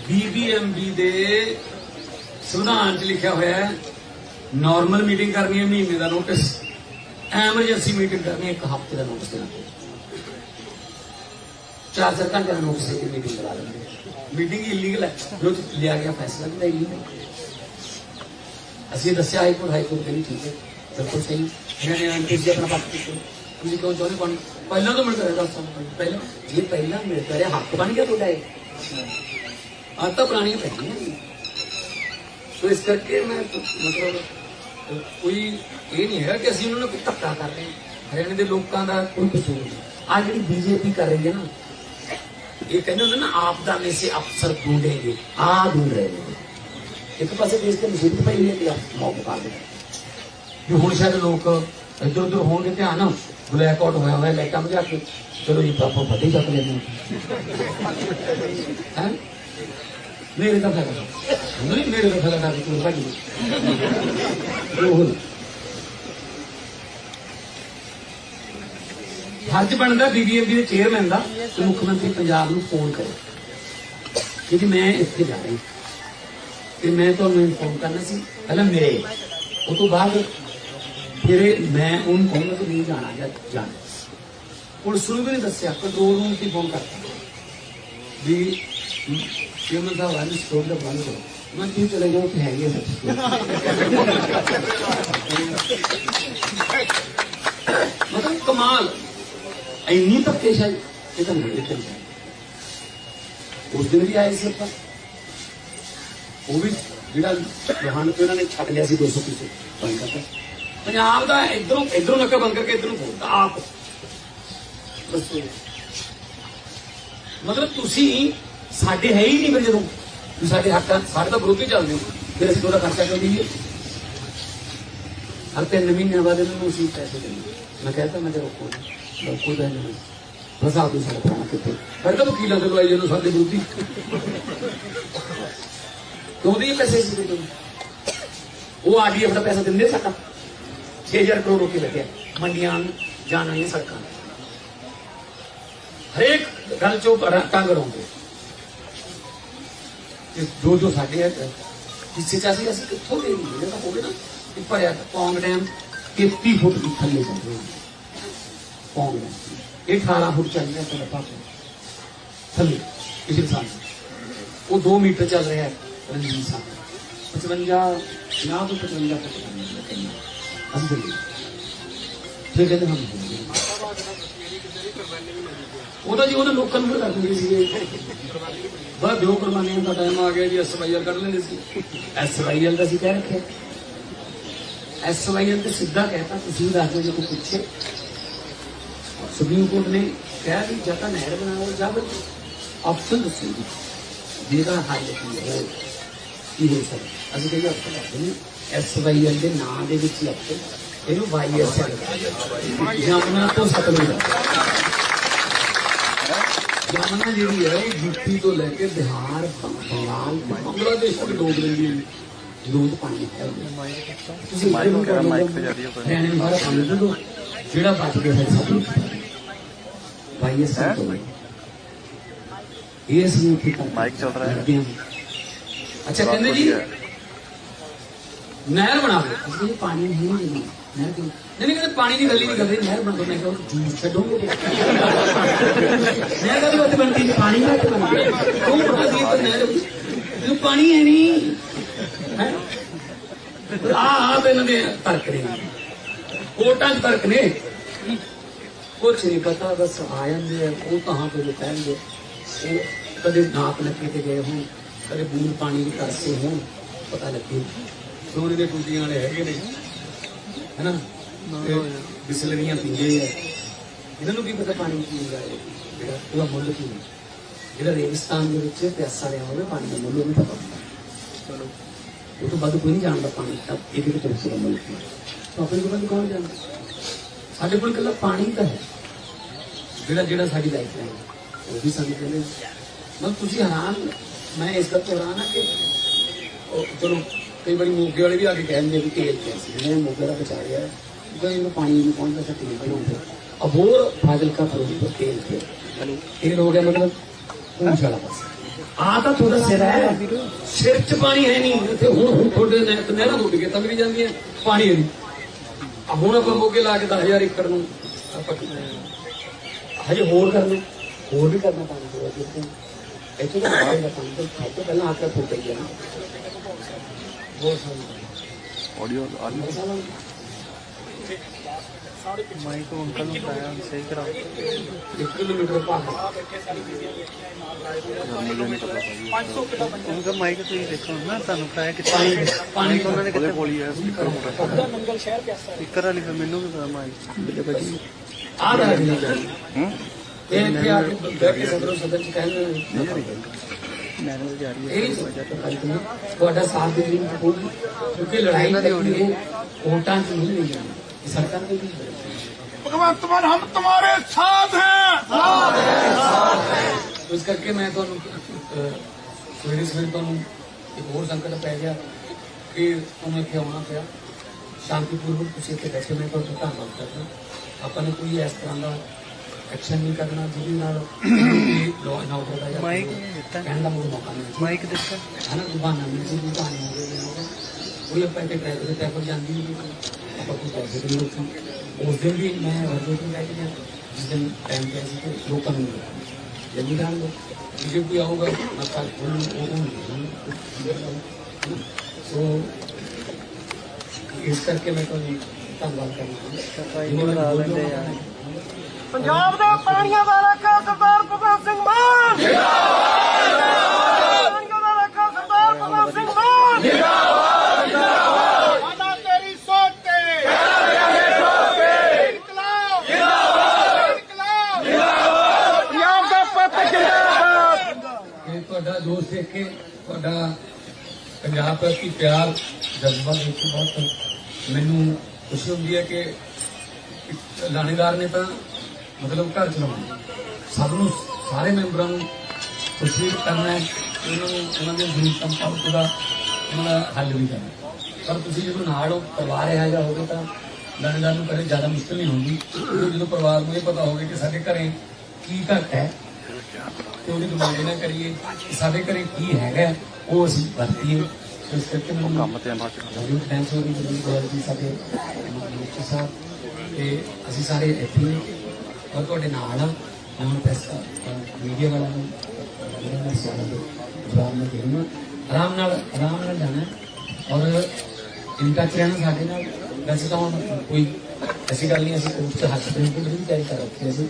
ਬੀਬੀਐਮਬੀ ਦੇ ਸੰਵਿਧਾਨ 'ਚ ਲਿਖਿਆ ਹੋਇਆ ਹੈ ਨਾਰਮਲ ਮੀਟਿੰਗ ਕਰਨੀ ਹੈ, ਮਹੀਨੇ ਦਾ ਨੋਟਿਸ ਐਮਰਜੈਂਸੀ ਮੀਟਿੰਗ ਕਰਨੀ ਹੈ, ਇੱਕ ਹਫ਼ਤੇ ਦਾ ਨੋਟਿਸ ਦੇਣਾ ਚਾਰ ਚਾਰ ਘੰਟੇ ਦਾ ਨੋਟਿਸ ਦੇ ਕੇ ਮੀਟਿੰਗ ਕਰਾ ਲੈਂਦੇ ਮੀਟਿੰਗ ਇਲੀਗਲ ਹੈ, ਜੋ ਲਿਆ ਗਿਆ ਫੈਸਲਾ ਵੀ ਇਲੀਗਲ ਅਸੀਂ ਦੱਸਿਆ ਹਾਈ ਕੋਰਟ ਹਾਈ ਕੋਰਟ ਕਹਿੰਦੀ ਠੀਕ ਹੈ, ਬਿਲਕੁਲ ਸਹੀ। ਇਹਨਾਂ ਨੇ ਅੰਕਿਤ ਆਪਣਾ ਪੱਖ ਕੀਤਾ ਤੁਸੀਂ ਕਹੋ ਚਾਹੁੰਦੇ ਬਣ ਪਹਿਲਾਂ ਤੋਂ ਮਿਲਦਾ ਰਿਹਾ 10 ਪਹਿਲਾਂ ਜੇ ਪਹਿਲਾਂ ਮਿਲਦਾ ਰਿਹਾ ਹੱਕ ਬਣ ਗਿਆ ਤੁਹਾਡਾ ਇਹ। ਆਹ ਤਾਂ ਪੁਰਾਣੀਆਂ ਪੈਣੀਆਂ ਸੋ ਇਸ ਕਰਕੇ ਮੈਂ ਮਤਲਬ ਕੋਈ ਇਹ ਨਹੀਂ ਹੈ ਕਿ ਅਸੀਂ ਉਹਨਾਂ ਨੂੰ ਧੱਕਾ ਕਰ ਰਹੇ ਹਾਂ। ਹਰਿਆਣੇ ਦੇ ਲੋਕਾਂ ਦਾ ਕੋਈ ਕਸੂਰ ਨਹੀਂ। ਆ ਜਿਹੜੀ ਬੀਜੇਪੀ ਕਰ ਰਹੀ ਹੈ ਨਾ ਇਹ ਕਹਿੰਦੇ ਹੁੰਦੇ ਨਾ ਆਪ ਦਾ ਮੇ ਸੇ ਅਫਸਰ ਢੂੰਡੇਗੇ ਆ ਢੂੰਡ ਰਹੇ ਨੇ। ਇੱਕ ਪਾਸੇ ਦੇਸ਼ ਦੇ ਮੁਸੀਬਤ ਪਈ ਹੋਈ ਕਿ ਆਪ ਮੌਕਾ ਪਾ ਦੇ ਵੀ ਹੁਣ ਸ਼ਾਇਦ ਲੋਕ ਇੱਧਰ ਉੱਧਰ ਹੋਣਗੇ ਧਿਆਨ ਬਲੈਕ ਆਊਟ ਹੋਇਆ ਹੋਇਆ ਲਾਈਟਾਂ ਬੁਝਾ ਕੇ। ਚਲੋ ਜੀ ਪਾਪਾ ਫਟੇ ਚੱਕ ਲੈਂਦੇ ਹੈ। ਮੇਰੇ ਤਾਂ ਫਾਇਦਾ ਨਹੀਂ। ਮੇਰੇ ਤਾਂ ਫਾਇਦਾ ਕਰਕੇ ਤੂੰ ਭਾਜੀ ਉਹ ਹੱਜ ਬਣਦਾ ਬੀਬੀਐਮਬੀ ਦੇ ਚੇਅਰਮੈਨ ਦਾ ਮੁੱਖ ਮੰਤਰੀ ਪੰਜਾਬ ਨੂੰ ਫੋਨ ਕਰੇ। ਕਿ ਜੀ ਮੈਂ ਇੱਥੇ ਜਾ ਰਹੀ ਤੇ ਮੈਂ ਤੁਹਾਨੂੰ ਇਨਫੋਰਮ ਕਰਨਾ ਸੀ, ਪਹਿਲਾਂ ਮੇਰੇ। ਉਹ ਤੋਂ ਬਾਅਦ ਫਿਰ ਮੈਂ ਉਹਨੂੰ ਕਹੂੰਗਾ ਕਿ ਨਹੀਂ ਜਾਣਾ, ਜਾਂ, ਜਾਣਾ। ਪੁਲਿਸ ਨੂੰ ਵੀ ਨਹੀਂ ਦੱਸਿਆ ਕੰਟਰੋਲ ਰੂਮ ਤੇ ਫੋਨ ਕਰਤਾ। ਵੀ ਚੇਅਰਮੈਨ ਸਾਹਿਬ ਰਾਜ ਸਟੋਰ ਦਾ ਬੰਦ ਕਰੋ। ਮੈਂ ਕਿਉਂ ਚਲੇ ਜਾਓ ਕਿ ਹੈਗੇ ਮਤਲਬ ਕਮਾਲ। ਇੰਨੀ ਧੱਕੇਸ਼ਾਹੀ ਇਹ ਤਾਂ ਨਹੀਂ। ਦੇਖੀ ਉਸ ਦਿਨ ਵੀ ਆਏ ਸੀ ਆਪਾਂ। ਉਹ ਵੀ ਜਿਹੜਾ ਲੋਹਾਨ ਤੋਂ ਇਹਨਾਂ ਨੇ ਛੱਡ ਲਿਆ ਸੀ 200 ਪੀਸੇ। ਬੰਦ ਕਰਤਾ। ਪੰਜਾਬ ਦਾ ਇਧਰੋਂ ਇਧਰੋਂ ਨੱਕਾ ਬੰਦ ਕਰਕੇ ਇਧਰੋਂ ਖੋਲਦਾ ਆਪ। ਦੱਸੋ ਮਤਲਬ ਤੁਸੀਂ ਸਾਡੇ ਹੈ ਹੀ ਨਹੀਂ ਫਿਰ ਜਦੋਂ ਸਾਡੇ ਹੱਕਾਂ ਸਾਡੇ ਤਾਂ ਵਿਰੋਧੀ ਚੱਲਦੇ ਹੋ ਫਿਰ ਅਸੀਂ ਉਹਦਾ ਖਰਚਾ ਕਿਉਂ ਦਈਏ? ਹਰ ਤਿੰਨ ਮਹੀਨਿਆਂ ਬਾਅਦ ਇਹਨਾਂ ਨੂੰ ਅਸੀਂ ਪੈਸੇ ਦਿੰਦੇ ਮੈਂ ਕਹਿੰਦਾ ਮੈਂ ਤੇ ਰੋਕੋ ਨਾ, ਰੋਕੋ ਤਾਂ ਨਹੀਂ ਫਸਾ ਦੋ ਸਾਡਾ ਪ੍ਰਾਣ ਕਿਤੇ ਫਿਰ ਤਾਂ ਵਕੀਲਾਂ ਦੇ ਲਵਾਈ ਜਦੋਂ ਸਾਡੇ ਵਿਰੋਧੀ ਕਿਉਂ ਦੇ ਪੈਸੇ ਸੀ ਦੇ ਉਹ ਆਰਡੀਐਫ ਦਾ ਪੈਸਾ ਦਿੰਦੇ ਸਾਡਾ। 6000 ਕਰੋੜ ਰੁਪਏ ਲੱਗਿਆ ਮੰਡੀਆਂ ਨੂੰ ਜਾਣ ਵਾਲੀਆਂ ਸੜਕਾਂ ਹਰੇਕ ਗੱਲ ਚੋਂ ਰ- ਟੰਗ ਰਹੋਗੇ ਤੇ ਜੋ ਜੋ ਸਾਡੇ ਹੈ ਜਿਸੇ ਚਾਸੀ ਅਸੀਂ ਕਿੱਥੋਂ ਦੇ ਨਹੀਂ ਜਿਹੜਾ ਹੋਵੇ ਨਾ ਕਿ ਭਰਿਆ ਪੌਂਗ ਡੈਮ 33 ਫੁੱਟ ਦੀ ਥੱਲੇ ਜਾਂਦੇ ਪੌਂਗ ਡੈਮ ਇਹ 18 ਫੁੱਟ ਚੱਲ ਰਿਹਾ ਤੁਹਾਡਾ ਪਾਪਾ ਥੱਲੇ ਪਿਛਲੇ ਸਾਲ ਉਹ 2 ਮੀਟਰ ਚੱਲ ਰਿਹਾ ਹੈ ਰਣਜੀਤ ਸਾਹਿਬ 55 ਨਾ ਤੋਂ 55 ਫੁੱਟ ਅਸੀਂ ਫਿਰ ਕਹਿੰਦੇ ਹਮ ਉਹਦਾ ਜੀ ਉਹਦੇ ਲੋਕਾਂ ਨੂੰ ਕਰ ਦਿੰਦੇ ਸੀਗੇ। ਬਸ ਦਿਓ ਕੁਰਬਾਨੀਆਂ ਦਾ ਟਾਈਮ ਆ ਗਿਆ ਜੀ ਐਸਵਾਈਆਰ ਕੱਢ ਲੈਂਦੇ ਸੀ। ਐਸਵਾਈਆਰ ਦਾ ਸੀ ਕਹਿ ਰੱਖਿਆ। ਐਸਵਾਈਆਰ ਤੇ ਸਿੱਧਾ ਕਹਿਤਾ ਤੁਸੀਂ ਵੀ ਦੱਸ ਦਿਓ ਜੇ ਕੋਈ ਪੁੱਛੇ। ਸੁਪਰੀਮ ਕੋਰਟ ਨੇ ਕਿਹਾ ਵੀ ਜਾਂ ਤਾਂ ਨਹਿਰ ਬਣਾਓ ਜਾਂ ਫਿਰ ਆਪਸ਼ਨ ਦੱਸੋ ਜੀ। ਜਿਹੜਾ ਹਾਈ ਹੈ ਇਹ ਹੈ ਸਰ ਅਸੀਂ ਕਹਿੰਦੇ ਆਪਸ਼ਨ ਕਰਦੇ ਨੇ ਐਸਵਾਈਆਰ ਦੇ ਨਾਂ ਦੇ ਵਿੱਚ ਹੀ ਆਪਸ਼ਨ ਇਹਨੂੰ ਵਾਈਐਸਆਰ ਜਮਨਾ ਤੋਂ ਸਤਲੁਜ ਜਮਨਾ ਜਿਹੜੀ ਹੈ ਯੂਪੀ ਤੋਂ ਲੈ ਕੇ ਬਿਹਾਰ ਬੰਗਾਲ ਬੰਗਲਾਦੇਸ਼ ਤੱਕ ਡੋਬ ਰਹੀ ਹੈ ਲੋਕ ਪਾਣੀ ਹੈ। ਤੁਸੀਂ ਮਾਈਕ ਵਗੈਰਾ ਮਾਈਕ ਤੇ ਜਾਂਦੀ ਹੈ ਨੂੰ ਜਿਹੜਾ ਬਚ ਗਿਆ ਹੈ ਸਭ ਸਭ ਤੋਂ ਅਸੀਂ ਉੱਥੇ ਕਰ ਮਾਈਕ ਚੱਲ ਰਿਹਾ। ਹੈ। ਅੱਛਾ ਕਹਿੰਦੇ ਜੀ? ਨਹਿਰ ਬਣਾ ਦੇ ਅਸੀਂ ਪਾਣੀ ਨਹੀਂ ਨਹੀਂ ਨਹਿਰ ਕਿਉਂ? ਨਹੀਂ ਕਹਿੰਦੇ ਪਾਣੀ ਦੀ ਗੱਲ ਹੀ ਨਹੀਂ ਕਰਦੇ ਨਹਿਰ ਬਣਾ ਦੋ ਮੈਂ ਕਿਹਾ, ਜੂਸ ਛੱਡੋਗੇ ਨਹਿਰ ਦਾ ਵੀ ਉੱਥੇ ਬਣਦੀ ਹੈ ਪਾਣੀ ਦਾ ਉੱਥੇ ਬਣਦੀ ਕਿਉਂ ਬਣਾ ਦੀ ਤਾਂ ਨਹਿਰ। ਇਹ ਪਾਣੀ ਹੈ ਨਹੀਂ। ਆ ਆ ਤੇ ਇਹਨਾਂ ਦੇ ਤਰਕ ਨੇ। ਕੋਟਾਂ 'ਚ ਤਰਕ ਨੇ। ਕੁਛ ਨਹੀਂ ਪਤਾ, ਬਸ ਆ ਜਾਂਦੇ ਆ। ਉਹ ਤਾਂ ਤੋਂ ਜੋ ਕਹਿਣਗੇ? ਉਹ ਕਦੇ ਨਾਪ ਲੱਗੇ ਤੇ ਗਏ ਹੋਣ, ਕਦੇ ਬੂੰਦ ਪਾਣੀ ਦੀ ਤਰਸੇ ਹੋਣ, ਪਤਾ ਲੱਗੇ। ਸੋਨੇ ਦੇ ਟੂਟੀਆਂ ਵਾਲੇ ਹੈਗੇ ਨੇ। ਹੈਨਾ? ਬਿਸਲਰੀਆਂ ਪੀਂਦੇ ਆ। ਇਹਨਾਂ ਨੂੰ ਕੀ ਪਤਾ ਪਾਣੀ ਪੀਂਦਾ ਹੈ ਜਿਹੜਾ ਉਹਦਾ ਮੁੱਲ ਕੀ ਹੈ ਜਿਹੜਾ ਰੇਗਿਸਤਾਨ ਦੇ ਵਿੱਚ ਪਿਆਸਾ ਰਿਹਾ ਹੋਵੇ ਪਾਣੀ ਦਾ ਮੁੱਲ ਉਹਨੂੰ ਪਤਾ ਹੁੰਦਾ। ਚਲੋ। ਉਹ ਤੋਂ ਵੱਧ ਕੋਈ ਨਹੀਂ ਜਾਣਦਾ ਪਾਣੀ ਦਾ ਇਹਦੇ ਵਿੱਚ ਰਸੂਲ ਮੁੱਲ ਕੀ ਤਾਂ ਆਪਣੇ ਕੋਲ ਕੌਣ ਜਾਣਦਾ? ਸਾਡੇ ਕੋਲ ਇਕੱਲਾ ਪਾਣੀ ਤਾਂ ਹੈ। ਜਿਹੜਾ ਜਿਹੜਾ ਸਾਡੀ ਲਾਈਫ ਹੈ। ਉਹ ਵੀ ਸਾਨੂੰ ਕਹਿੰਦੇ ਮਤਲਬ ਤੁਸੀਂ ਹੈਰਾਨ ਮੈਂ ਇਸ ਗੱਲ ਤੋਂ ਹੈਰਾਨ ਹਾਂ ਕਿ ਉਹ ਚਲੋ ਕਈ ਵਾਰੀ ਮੋਗੇ ਵਾਲੇ ਵੀ ਆ ਕੇ ਕਹਿੰਦੇ ਵੀ ਤੇਲ ਪਿਆ ਸੀ? ਜਿਹਨੇ ਮੋਗੇ ਦਾ ਬਚਾ ਰਿਹਾ ਜਦੋਂ ਇਹਨੂੰ ਪਾਣੀ ਨਹੀਂ ਪਹੁੰਚਦਾ ਤਾਂ ਤੇਲ ਬਣਾਉਂਦੇ। ਅਬੋਰ ਫਾਜ਼ਿਲਕਾ ਫਿਰੋਜ਼ਪੁਰ ਤੇਲ ਪਿਆ ਤੇਲ ਹੋ ਗਿਆ ਮਤਲਬ ਪੂੰਛ ਵਾਲਾ ਆ ਤਾਂ ਤੁਹਾਡਾ ਸਿਰ ਹੈ। ਸਿਰ 'ਚ ਪਾਣੀ ਹੈ ਨਹੀਂ। ਇੱਥੇ ਹੁਣ ਹੁਣ ਤੁਹਾਡੇ ਨੇ ਨਹਿਰਾਂ ਟੁੱਟ ਗਏ ਤਾਂ ਵੀ ਜਾਂਦੀਆਂ। ਪਾਣੀ ਹੈ ਨਹੀਂ। ਆ ਹੁਣ ਆਪਾਂ ਮੋਗੇ ਲਾ ਕੇ 10000 ਏਕੜ ਨੂੰ ਆਪਾਂ ਹਜੇ ਹੋਰ ਕਰ ਲਓ ਹੋਰ ਵੀ ਕਰਨਾ ਪਾਣੀ ਦੇ ਵਿੱਚ। ਇੱਥੇ ਤਾਂ ਪਾਣੀ ਦਾ ਪਾਣੀ ਤਾਂ ਤੋਂ ਪਹਿਲਾਂ ਆਕਰ ਫੁੱਟ ਗਿਆ। ਨਾ ਹੋਰ ਸਾਰੀ ਆਡੀਓ ਆਡੀਓ ਸਾਰਾ ਮਾਈਕ ਅੰਕਲ ਨੂੰ ਪਾਇਆ ਸਹੀ ਕਰਾ ਇੱਕ ਕਿਲੋਮੀਟਰ ਭਾਗ। ਉਹਨਾਂ ਮਾਈਕ ਤੁਸੀਂ ਦੇਖੋ ਨਾ ਤੁਹਾਨੂੰ ਪਾਇਆ ਕਿੱਥੇ ਪਾਣੀ। ਪਾਣੀ। ਉਹਨਾਂ ਨੇ ਕਿੱਥੇ ਬੋਲੀ ਹੈ ਸਪੀਕਰ ਹੋਣਾ ਨੰਗਲ ਸ਼ਹਿਰ ਪਿਆਸਾ ਸਪੀਕਰ ਵਾਲੀ ਫਿਰ ਮੈਨੂੰ ਵੀ ਪਤਾ ਮਾਈਕ ਆ ਰਹਾ ਹੈ ਹੂੰ? ਇਹ ਇੱਥੇ ਆ ਕੇ ਬੈਠ ਕੇ ਸਦਰੋਂ ਸਦਨ ਚ ਕਹਿੰਦੇ ਨੇ। ਕਿਉਂਕਿ ਲੜਾਈ ਦੀ ਹੋਣੀ ਹੈ ਸਰਕਾਰ ਦੇ ਵੀ ਭਗਵੰਤ ਮਾਨ ਹਮ ਤੁਹਾਡੇ ਸਾਥ ਹੈ। ਸਾਥ ਹੈ ਸਾਥ ਕਰਕੇ ਮੈਂ ਤੁਹਾਨੂੰ ਸਵੇਰੇ ਸਵੇਰੇ ਤੁਹਾਨੂੰ ਇੱਕ ਹੋਰ ਸੰਕਟ ਪੈ ਗਿਆ ਕਿ ਤੁਹਾਨੂੰ ਇੱਥੇ ਆਉਣਾ ਪਿਆ। ਸ਼ਾਂਤੀਪੂਰਵਕ ਤੁਸੀਂ ਇੱਥੇ ਬੈਠੇ ਮੈਂ ਤੁਹਾਨੂੰ ਧੰਨਵਾਦ ਆਪਾਂ ਐਕਸ਼ਨ ਨਹੀਂ ਕਰਨਾ ਜਿਹਦੇ ਨਾਲ ਲਾਅ ਐਂਡ ਆਰਡਰ ਦਾ ਜਾਂ ਮਾਈਕ ਨਹੀਂ ਦਿੱਤਾ ਕਹਿਣ ਦਾ ਮੈਨੂੰ ਮੌਕਾ ਨਹੀਂ ਮਿਲਦਾ ਮਾਈਕ ਦਿੱਤਾ ਹਨਾ ਦੁਕਾਨਾਂ ਮਿਲ ਜੀ ਦੁਕਾਨ ਹੋ ਗਈ ਨਾ ਹੋਵੇ ਕੋਈ ਆਪਾਂ ਇੱਥੇ ਟੈਕਸ ਦੇ ਟੈਕਸ ਜਾਂਦੀ ਨਹੀਂ ਆਪਾਂ ਕੋਈ ਪੈਸੇ ਦੇ ਨਹੀਂ ਉਸ ਦਿਨ ਵੀ ਮੈਂ ਵਰਦੇ ਤੋਂ ਲੈ ਕੇ ਗਿਆ ਜਿਸ ਦਿਨ ਟਾਈਮ ਪਿਆ ਸੀ ਤੇ ਲੋਕਾਂ ਨੂੰ ਮਿਲਿਆ ਜਲਦੀ ਜਾਣ ਲੋ ਜੇ ਕੋਈ ਆਊਗਾ ਮੈਂ ਕੱਲ ਉਹਨੂੰ ਉਹ ਨਹੀਂ ਸੋ ਇਸ ਕਰਕੇ ਮੈਂ ਤੁਹਾਨੂੰ ਧੰਨਵਾਦ ਪੰਜਾਬ ਦੇ ਪਾਣੀਆਂ ਦਾ ਰੱਖਾ ਸਰਦਾਰ ਭਗਵੰਤ ਸਿੰਘ ਮਾਨ। ਪੰਜਾਬ ਦਾ ਤੁਹਾਡਾ ਜੋਸ਼ ਤੁਹਾਡਾ ਪੰਜਾਬ ਪ੍ਰਤੀ ਪਿਆਰ ਜਜ਼ਬਾ ਦੇਖ ਕੇ ਬਹੁਤ ਮੈਨੂੰ ਖੁਸ਼ੀ ਹੁੰਦੀ ਹੈ ਕਿ ਇੱਕ ਲਾਣੇਦਾਰ ਨੇ ਤਾਂ ਮਤਲਬ ਘਰ ਚਲਾਉਣਾ। ਸਭ ਨੂੰ, ਸਾਰੇ ਮੈਂਬਰਾਂ ਨੂੰ ਖੁਸ਼ੀ ਕਰਨਾ ਹੈ ਉਹਨਾਂ ਨੂੰ ਉਹਨਾਂ ਦੇ ਜ਼ਰੂਰਤਾਂ ਪਾਉਣ ਦਾ ਉਹਨਾਂ ਦਾ ਹੱਲ ਵੀ ਕਰਨਾ। ਪਰ ਤੁਸੀਂ ਜਦੋਂ ਨਾਲ ਹੋ, ਪਰਿਵਾਰ ਇਹੋ ਜਿਹਾ ਹੋਵੇ ਤਾਂ ਲਾਣੇਦਾਰ ਨੂੰ ਕਦੇ ਜ਼ਿਆਦਾ ਮੁਸ਼ਕਲ ਨਹੀਂ ਹੁੰਦੀ। ਜਦੋਂ ਪਰਿਵਾਰ ਨੂੰ ਇਹ ਪਤਾ ਹੋਵੇ ਕਿ ਸਾਡੇ ਘਰੇ ਕੀ ਘਟ ਹੈ, ਤੇ ਉਹਦੀ ਡਿਮਾਂਡ ਨਾ ਕਰੀਏ ਕਿ ਸਾਡੇ ਘਰੇ ਕੀ ਹੈਗਾ, ਉਹ ਅਸੀਂ ਵਰਤੀਏ। ਸੋ ਇਸ ਕਰਕੇ ਮੈਨੂੰ ਕੰਮ ਤੇ ਬਾਅਦ ਚ। ਥੈਂਕਸ ਹੋ ਰਹੀ ਜੀ ਗੋਲ ਜੀ ਸਾਡੇ ਮੁਖੀ ਸਾਹਿਬ? ਤੇ ਅਸੀਂ ਸਾਰੇ ਇੱਥੇ ਹੀ ਹਾਂ। ਔਰ ਤੁਹਾਡੇ ਨਾਲ ਆ। ਨਾਮ ਮੀਡੀਆ ਵਾਲਿਆਂ ਨੂੰ ਇਹਨਾਂ ਨੇ ਸਾਰੇ ਜਵਾਬ ਨੂੰ ਦੇਣਾ। ਆਰਾਮ ਨਾਲ ਆਰਾਮ ਨਾਲ ਜਾਣਾ। ਹੈ ਔਰ ਇਨਕਾ ਰਹਿਣਾ ਸਾਡੇ ਨਾਲ। ਵੈਸੇ ਤਾਂ ਹੁਣ ਕੋਈ ਐਸੀ ਗੱਲ ਨਹੀਂ, ਅਸੀਂ ਕੋਰਟ 'ਚ ਹੱਥ ਦੇ ਕੇ ਵੀ ਤਿਆਰੀ ਕਰ ਰੱਖੀ ਸੀ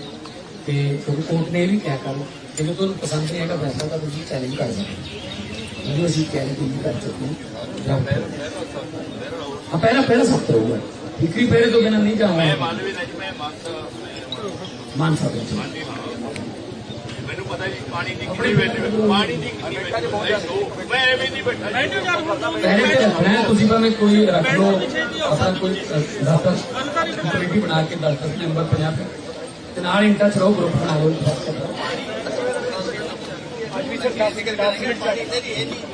ਤੇ ਕਿਉਂਕਿ ਕੋਰਟ ਨੇ ਇਹ ਵੀ ਕਿਹਾ, ਕਰੋ। ਕਿ ਜੇ ਤੁਹਾਨੂੰ ਪਸੰਦ ਨਹੀਂ ਹੈਗਾ ਫੈਸਲਾ ਤਾਂ ਤੁਸੀਂ ਚੈਲੰਜ ਕਰ ਸਕਦੇ ਹੋ। ਜਦੋਂ ਅਸੀਂ ਚੈਲੰਜ ਨਹੀਂ ਕਰ ਚੁੱਕੇ ਹਾਂ। ਹਾਂ ਪਹਿਲਾ ਪਹਿਲਾ ਸੱਤ ਰਹੂਗਾ। ਇਕਰੀ ਪਹਿਰੇ ਤੋਂ ਬਿਨਾਂ ਨਹੀਂ ਜਾਵਾਂਗੇ। ਮਾਨ ਪਤਾ ਜੀ ਪਾਣੀ ਦੀ ਕਿੰਨੀ ਵੈਲਿਊ ਪਾਣੀ ਦੀ ਕਿੰਨੀ ਵੈਲਿਊ ਮੈਂ ਐਵੇਂ ਨਹੀਂ ਬੈਠਾ ਪਹਿਲੇ ਤੇ ਰੱਖਣਾ ਹੈ, ਤੁਸੀਂ ਭਾਵੇਂ ਕੋਈ ਰੱਖ ਲਓ। ਆਪਣਾ ਕੋਈ ਦਫ਼ਤਰ ਕਮੇਟੀ ਬਣਾ ਕੇ ਦਫ਼ਤਰ ਨੰਬਰ 50 ਤੇ ਨਾਲ ਇਨ ਟੱਚ ਰਹੋ ਗਰੁੱਪ ਬਣਾ ਲਓ।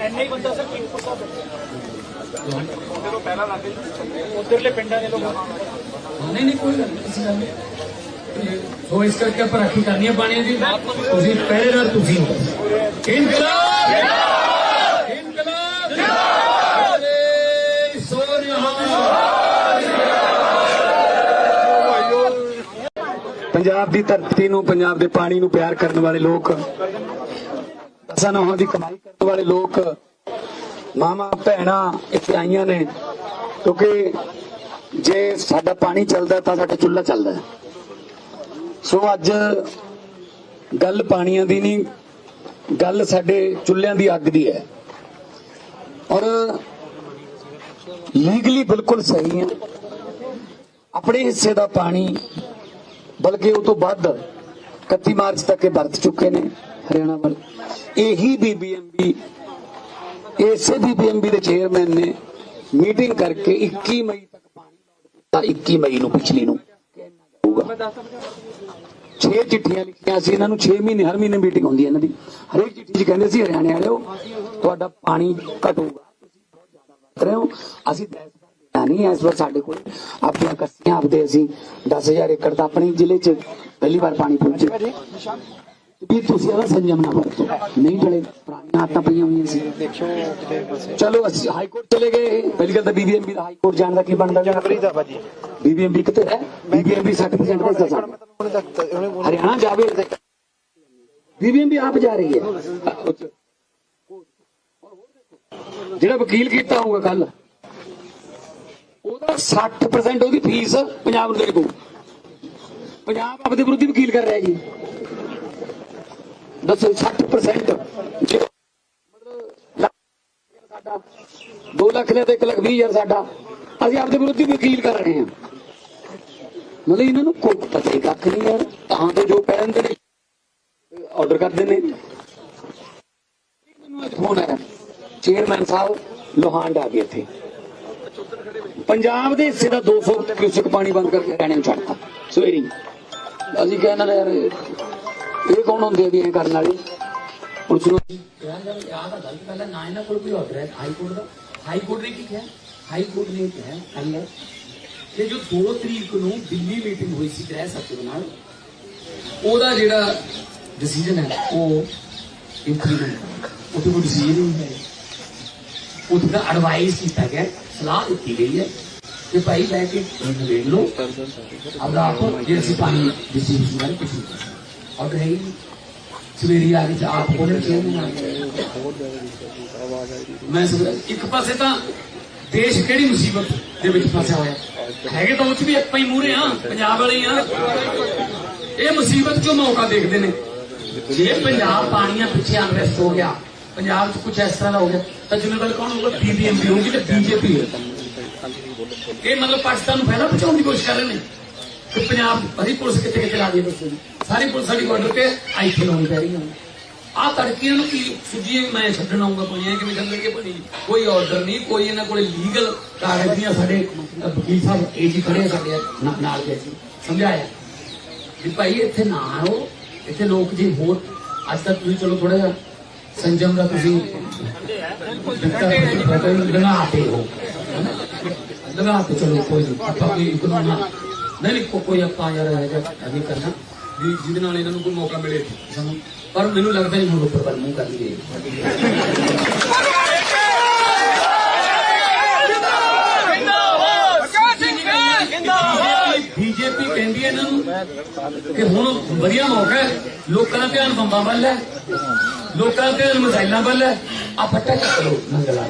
ਐਨੇ ਬੰਦਾ ਸਰ ਕਿੰਗ ਸਾਹਿਬ ਉਧਰਲੇ ਪਿੰਡਾਂ ਦੇ ਲੋਕ ਨਹੀਂ ਨਹੀਂ, ਕੋਈ ਗੱਲ ਨਹੀਂ ਗੱਲ ਨਹੀਂ। ਸੋ ਇਸ ਕਰਕੇ ਆਪਾਂ ਰਾਖੀ ਕਰਨੀ ਹੈ ਪਾਣੀ ਦੀ। ਤੁਸੀਂ ਪਹਿਰੇਦਾਰ ਤੁਸੀਂ ਹੋ। ਇਨਕਲਾਬ! ਇਨਕਲਾਬ! ਜਿੰਦਾਬਾਦ ਪੰਜਾਬ ਦੀ ਧਰਤੀ ਨੂੰ, ਪੰਜਾਬ ਦੇ ਪਾਣੀ ਨੂੰ ਪਿਆਰ ਕਰਨ ਵਾਲੇ ਲੋਕ ਦਸਾਂ ਨੌਹਾਂ ਦੀ ਕਮਾਈ ਕਰਨ ਵਾਲੇ ਲੋਕ ਮਾਮਾ ਭੈਣਾਂ ਇੱਥੇ ਆਈਆਂ ਨੇ, ਕਿਉਂਕਿ ਜੇ ਸਾਡਾ ਪਾਣੀ ਚੱਲਦਾ ਤਾਂ ਸਾਡਾ ਚੁੱਲ੍ਹਾ ਚੱਲਦਾ ਸੋ ਅੱਜ ਗੱਲ ਪਾਣੀਆਂ ਦੀ ਨਹੀਂ, ਗੱਲ ਸਾਡੇ ਚੁੱਲ੍ਹਿਆਂ ਦੀ ਅੱਗ ਦੀ ਹੈ। ਔਰ ਲੀਗਲੀ ਬਿਲਕੁਲ ਸਹੀ ਹੈ। ਆਪਣੇ ਹਿੱਸੇ ਦਾ ਪਾਣੀ, ਬਲਕਿ ਉਹ ਤੋਂ ਵੱਧ 31 ਮਾਰਚ ਤੱਕ ਇਹ ਵਰਤ ਚੁੱਕੇ ਨੇ। ਹਰਿਆਣਾ ਵੱਲ। ਇਹੀ ਬੀਬੀਐਮਬੀ ਇਸੇ ਬੀਬੀਐਮਬੀ ਦੇ ਚੇਅਰਮੈਨ ਨੇ ਮੀਟਿੰਗ ਕਰਕੇ 21 ਮਈ ਤੱਕ ਪਾਣੀ ਲਾਉਣ 21 ਮਈ ਨੂੰ, ਪਿਛਲੀ ਨੂੰ। ਹੋਊਗਾ 6 ਚਿੱਠੀਆਂ ਲਿਖੀਆਂ ਸੀ, ਇਹਨਾਂ ਨੂੰ 6 ਮਹੀਨੇ, ਹਰ ਮਹੀਨੇ ਮੀਟਿੰਗ ਹੁੰਦੀ ਹੈ ਇਹਨਾਂ ਦੀ। ਹਰੇਕ ਚਿੱਠੀ 'ਚ ਕਹਿੰਦੇ ਸੀ, ਹਰਿਆਣੇ ਵਾਲਿਓ, ਤੁਹਾਡਾ ਪਾਣੀ ਘਟੂਗਾ, ਤੁਸੀਂ ਵਰਤ ਰਹੇ ਹੋ, ਅਸੀਂ ਨਹੀਂ ਇਸ ਵਾਰ ਸਾਡੇ ਕੋਲ। ਆਪਣੀਆਂ ਕੱਸੀਆਂ ਆਪਦੇ ਅਸੀਂ 10000 ਏਕੜ ਤਾਂ ਆਪਣੇ ਜ਼ਿਲ੍ਹੇ 'ਚ ਪਹਿਲੀ ਵਾਰ ਪਾਣੀ ਪਹੁੰਚੇ। ਵੀ ਤੁਸੀਂ ਇਹਦਾ ਸੰਜਮ ਨਾ ਵਰਤੋ ਨਹੀਂ ਟਲੇ ਪੁਰਾਣੀਆਂ ਆਦਤਾਂ ਪਈਆਂ ਹੋਈਆਂ ਸੀ। ਦੇਖੋ ਚਲੋ ਅਸੀਂ ਹਾਈ ਕੋਰਟ ਚਲੇ ਗਏ। ਪਹਿਲੀ ਗੱਲ ਤਾਂ ਬੀਬੀਐਮਬੀ ਦਾ ਹਾਈ ਕੋਰਟ ਜਾਣ ਦਾ ਕੀ ਬਣਦਾ? ਜਨਵਰੀ ਦਾ ਭਾਜੀ। ਬੀਬੀਐਮਬੀ ਕਿਤੇ ਹੈ ਬੀਬੀਐਮਬੀ 60% ਦਾ ਉਹਨੇ ਹਰਿਆਣਾ ਜਾਵੇ ਬੀਬੀਐਮਬੀ ਆਪ ਜਾ ਰਹੀ ਹੈ। ਜਿਹੜਾ ਵਕੀਲ ਕੀਤਾ ਹੋਊਗਾ ਕੱਲ ਉਹਦਾ 60% ਉਹਦੀ ਫੀਸ ਪੰਜਾਬ ਨੂੰ ਦੇ ਦੂ ਪੰਜਾਬ ਆਪਦੇ ਵਿਰੁੱਧ ਵਕੀਲ ਕਰ ਰਿਹਾ ਜੀ। ਦੱਸੋ 60% ਜੇ ਸਾਡਾ 2 ਲੱਖ ਲਿਆ ਤੇ 1 ਲੱਖ 20 ਹਜ਼ਾਰ ਸਾਡਾ, ਅਸੀਂ ਆਪਦੇ ਵਿਰੁੱਧ ਹੀ ਵਕੀਲ ਕਰ ਰਹੇ ਹਾਂ। ਮਤਲਬ ਇਹਨਾਂ ਨੂੰ ਕੋਈ ਪਤਾ ਹੀ ਕੱਖ ਨਹੀਂ ਯਾਰ ਤਾਂ ਤੇ ਜੋ ਕਹਿ ਦਿੰਦੇ ਆਰਡਰ ਕਰਦੇ ਨੇ। ਮੈਨੂੰ ਅੱਜ ਫੋਨ ਆਇਆ ਚੇਅਰਮੈਨ ਸਾਹਿਬ ਲੋਹਾਂਡ ਆ ਗਏ ਇੱਥੇ। ਪੰਜਾਬ ਦੇ ਹਿੱਸੇ ਦਾ 200 ਕਿਊਸਕ ਪਾਣੀ ਬੰਦ ਕਰਕੇ ਹਰਿਆਣੇ ਨੂੰ ਛੱਡਤਾ, ਸਵੇਰੀ ਅਸੀਂ ਕਹਿੰਦੇ ਨੇ ਯਾਰ ਇਹ ਕੌਣ ਹੁੰਦੇ ਆ ਇਹ ਕਰਨ ਵਾਲੇ? ਪੁਲਿਸ ਨੂੰ ਯਾਰ ਜਦ ਯਾਦ ਆ ਗੱਲ ਪਹਿਲਾਂ ਨਾ ਇਹਨਾਂ ਕੋਲ ਕੋਈ ਆਰਡਰ ਹਾਈ ਕੋਰਟ ਦਾ ਹਾਈ ਕੋਰਟ ਨੇ ਕੀ ਕਿਹਾ ਹਾਈ ਕੋਰਟ ਨੇ ਕਿਹਾ ਅੱਲਾ ਕਿ ਜੋ 2 ਤਰੀਕ ਨੂੰ ਦਿੱਲੀ ਮੀਟਿੰਗ ਹੋਈ ਸੀ ਗ੍ਰਹਿ ਸਚਿਵ ਨਾਲ, ਉਹਦਾ ਜਿਹੜਾ ਡਿਸੀਜਨ ਹੈ, ਉਹ ਇੰਪਲੀਮੈਂਟ ਉੱਥੇ ਕੋਈ ਡਿਸੀਜਨ ਨਹੀਂ ਹੈ। ਉੱਥੇ ਦਾ ਐਡਵਾਈਸ ਕੀਤਾ ਗਿਆ ਸਲਾਹ ਦਿੱਤੀ ਗਈ ਹੈ। ਕਿ ਭਾਈ ਲੈ ਕੇ ਦੇਖ ਲਓ ਆਪਣਾ ਆਪ ਜੇ ਅਸੀਂ ਡਿਸੀਜਨ ਬਾਰੇ ਕੁਝ ਨਹੀਂ ਅੱਗ ਹੈ ਸਵੇਰੀ ਆ ਗਈ ਚਾਹ ਕੋਲ ਨਹੀਂ ਆਉਂਦੀ ਮੈਂ ਇੱਕ ਪਾਸੇ ਤਾਂ ਦੇਸ਼ ਕਿਹੜੀ ਮੁਸੀਬਤ ਦੇ ਵਿੱਚ ਫਸਿਆ ਹੋਇਆ ਹੈਗੇ ਤਾਂ ਉਹ ਵੀ, ਆਪਾਂ ਹੀ ਮੂਰੇ ਆ ਪੰਜਾਬ ਵਾਲੇ ਆ ਇਹ ਮੁਸੀਬਤ ਚੋਂ ਮੌਕਾ ਦੇਖਦੇ ਨੇ? ਜੇ ਪੰਜਾਬ ਪਾਣੀਆਂ ਪਿੱਛੇ ਅਨਰੈਸਟ ਹੋ ਗਿਆ, ਪੰਜਾਬ 'ਚ ਕੁਝ ਇਸ ਤਰ੍ਹਾਂ ਦਾ ਹੋ ਗਿਆ, ਤਾਂ ਜ਼ਿੰਮੇਵਾਰ ਕੌਣ ਹੋਊਗਾ? ਬੀਬੀਐਮਬੀ ਹੋਊਗੀ ਤੇ ਬੀਜੇਪੀ ਇਹ ਮਤਲਬ ਪਾਕਿਸਤਾਨ ਨੂੰ ਫਾਇਦਾ ਪਹੁੰਚਾਉਣ ਦੀ ਕੋਸ਼ਿਸ਼ ਕਰ ਰਹੇ ਨੇ ਕਿ ਪੰਜਾਬ, ਅਸੀਂ ਪੁਲਿਸ ਕਿੱਥੇ ਕਿੱਥੇ ਲਾ ਦਈਏ ਦੱਸੋ ਜੀ ਸਾਰੀ ਪੁਲਿਸ ਸਾਡੀ ਬਾਰਡਰ ਤੇ ਆਈਥੇ ਲਾਉਣੀ ਪੈ ਰਹੀ ਹੈ। ਆ ਤੜਕੀ ਨੂੰ ਕੀ ਸੁਜੀ ਮੈਂ ਛੱਡਣ ਆਉਂਗਾ ਪਣੀਆਂ ਕਿਵੇਂ ਛੱਡਣਗੇ ਪਣੀ ਕੋਈ ਆਰਡਰ ਨਹੀਂ, ਕੋਈ ਇਹਨਾਂ ਕੋਲੇ ਲੀਗਲ ਕਾਗਜ਼ ਸਾਡੇ ਵਕੀਲ ਸਾਹਿਬ ਇਹ ਖੜੇ ਸਾਡੇ ਨਾਲ ਦੇ ਸੀ ਸਮਝਾਇਆ? ਵੀ ਭਾਈ ਇੱਥੇ ਨਾ ਆਓ, ਇੱਥੇ ਲੋਕ ਜੀ ਹੋਰ, ਅੱਜ ਤੱਕ ਤੁਸੀਂ ਚਲੋ ਥੋੜਾ ਜਿਹਾ ਸੰਜਮ ਦਾ ਤੁਸੀਂ ਲਗਾਤੇ ਹੋ ਲਗਾਤੇ ਚਲੋ ਕੋਈ ਨਹੀਂ ਆਪਾਂ ਕੋਈ ਕਾਨੂੰਨ ਨਹੀਂ ਕੋਈ ਆਪਾਂ ਯਾਰ ਇਹ ਜਿਹਾ ਕਰਨਾ। ਵੀ ਜਿਹਦੇ ਨਾਲ ਇਹਨਾਂ ਨੂੰ ਕੋਈ ਮੌਕਾ ਮਿਲੇ ਸਾਨੂੰ। ਪਰ ਮੈਨੂੰ ਲੱਗਦਾ ਨਹੀਂ ਹੁਣ ਉੱਪਰ ਵੱਲ ਮੂੰਹ ਕਰਨਗੇ ਬੀਜੇਪੀ ਕਹਿੰਦੀ ਹੈ ਇਹਨਾਂ ਨੂੰ ਕਿ ਹੁਣ ਵਧੀਆ ਮੌਕਾ ਹੈ, ਲੋਕਾਂ ਦਾ ਧਿਆਨ ਬੰਬਾਂ ਵੱਲ ਹੈ, ਲੋਕਾਂ ਦਾ ਧਿਆਨ ਮਿਸਾਈਲਾਂ ਵੱਲ ਹੈ ਆ ਫੱਟਾ ਚੱਕ ਲੋ ਮੰਗਲਾ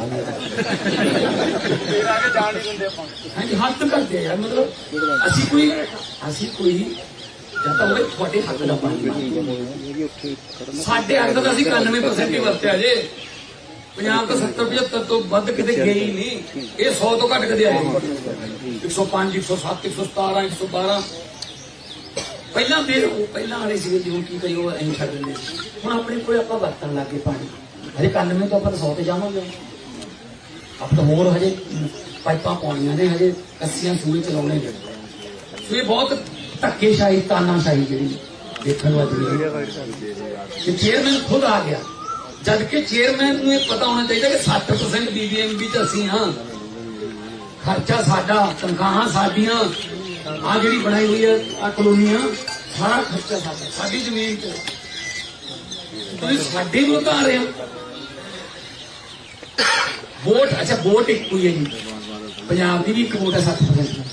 ਹਾਂਜੀ, ਹੱਥ ਕਰਦੇ ਯਾਰ, ਮਤਲਬ ਅਸੀਂ ਕੋਈ ਅਸੀਂ ਕੋਈ ਜਾਂ ਤਾਂ ਉਹਦੇ ਤੁਹਾਡੇ ਹੱਕ ਦਾ ਪਾਣੀ ਸਾਡੇ ਹੱਕ ਦਾ ਅਸੀਂ 91% ਹੀ ਵਰਤਿਆ ਜੇ। ਪੰਜਾਬ ਤਾਂ 70 75 ਤੋਂ ਵੱਧ ਕਿਤੇ ਗਏ ਨਹੀਂ। ਇਹ 100 ਤੋਂ ਘੱਟ ਕਦੇ ਆਏ 105 107 117 112 ਪਹਿਲਾਂ ਦੇ ਉਹ ਪਹਿਲਾਂ ਵਾਲੇ ਸੀਗੇ ਜਿਉਂ ਕੀ ਕਰੀ ਉਹ ਐਂ ਛੱਡ ਦਿੰਦੇ ਹੁਣ ਆਪਣੇ ਕੋਲ ਆਪਾਂ ਵਰਤਣ ਲੱਗੇ ਪਾਣੀ। ਹਜੇ 91 ਤੋਂ ਆਪਾਂ ਤਾਂ 100 ਤੇ ਜਾਵਾਂਗੇ। ਆਪਾਂ ਹੋਰ ਹਜੇ ਪਾਈਪਾਂ ਪਾਉਣੀਆਂ ਨੇ, ਹਜੇ ਕੱਸੀਆਂ ਸੂਏ ਚਲਾਉਣੇ ਨੇ। ਸੋ ਇਹ ਬਹੁਤ ਧੱਕੇਸ਼ਾਹੀ ਤਾਨਾਸ਼ਾਹੀ ਜਿਹੜੀ ਦੇਖਣ ਨੂੰ ਅੱਜ ਕਿ ਚੇਅਰਮੈਨ ਖੁਦ ਆ ਗਿਆ। ਜਦ ਕਿ ਚੇਅਰਮੈਨ ਨੂੰ ਇਹ ਪਤਾ ਹੋਣਾ ਚਾਹੀਦਾ ਕਿ 60% ਬੀਬੀਐਮਬੀ ਚ ਅਸੀਂ ਹਾਂ। ਖਰਚਾ ਸਾਡਾ ਤਨਖਾਹਾਂ ਸਾਡੀਆਂ। ਆ ਜਿਹੜੀ ਬਣਾਈ ਹੋਈ ਹੈ ਆ ਕਲੋਨੀਆਂ ਸਾਰਾ ਖਰਚਾ ਸਾਡਾ ਸਾਡੀ ਜ਼ਮੀਨ ਤੇ। ਤੁਸੀਂ ਸਾਡੇ ਨੂੰ ਤਾਂ ਰਹੇ ਹੋ। ਵੋਟ ਅੱਛਾ ਵੋਟ ਇੱਕ ਹੀ ਹੈ ਜੀ। ਪੰਜਾਬ ਦੀ ਵੀ ਇੱਕ ਵੋਟ ਹੈ 60%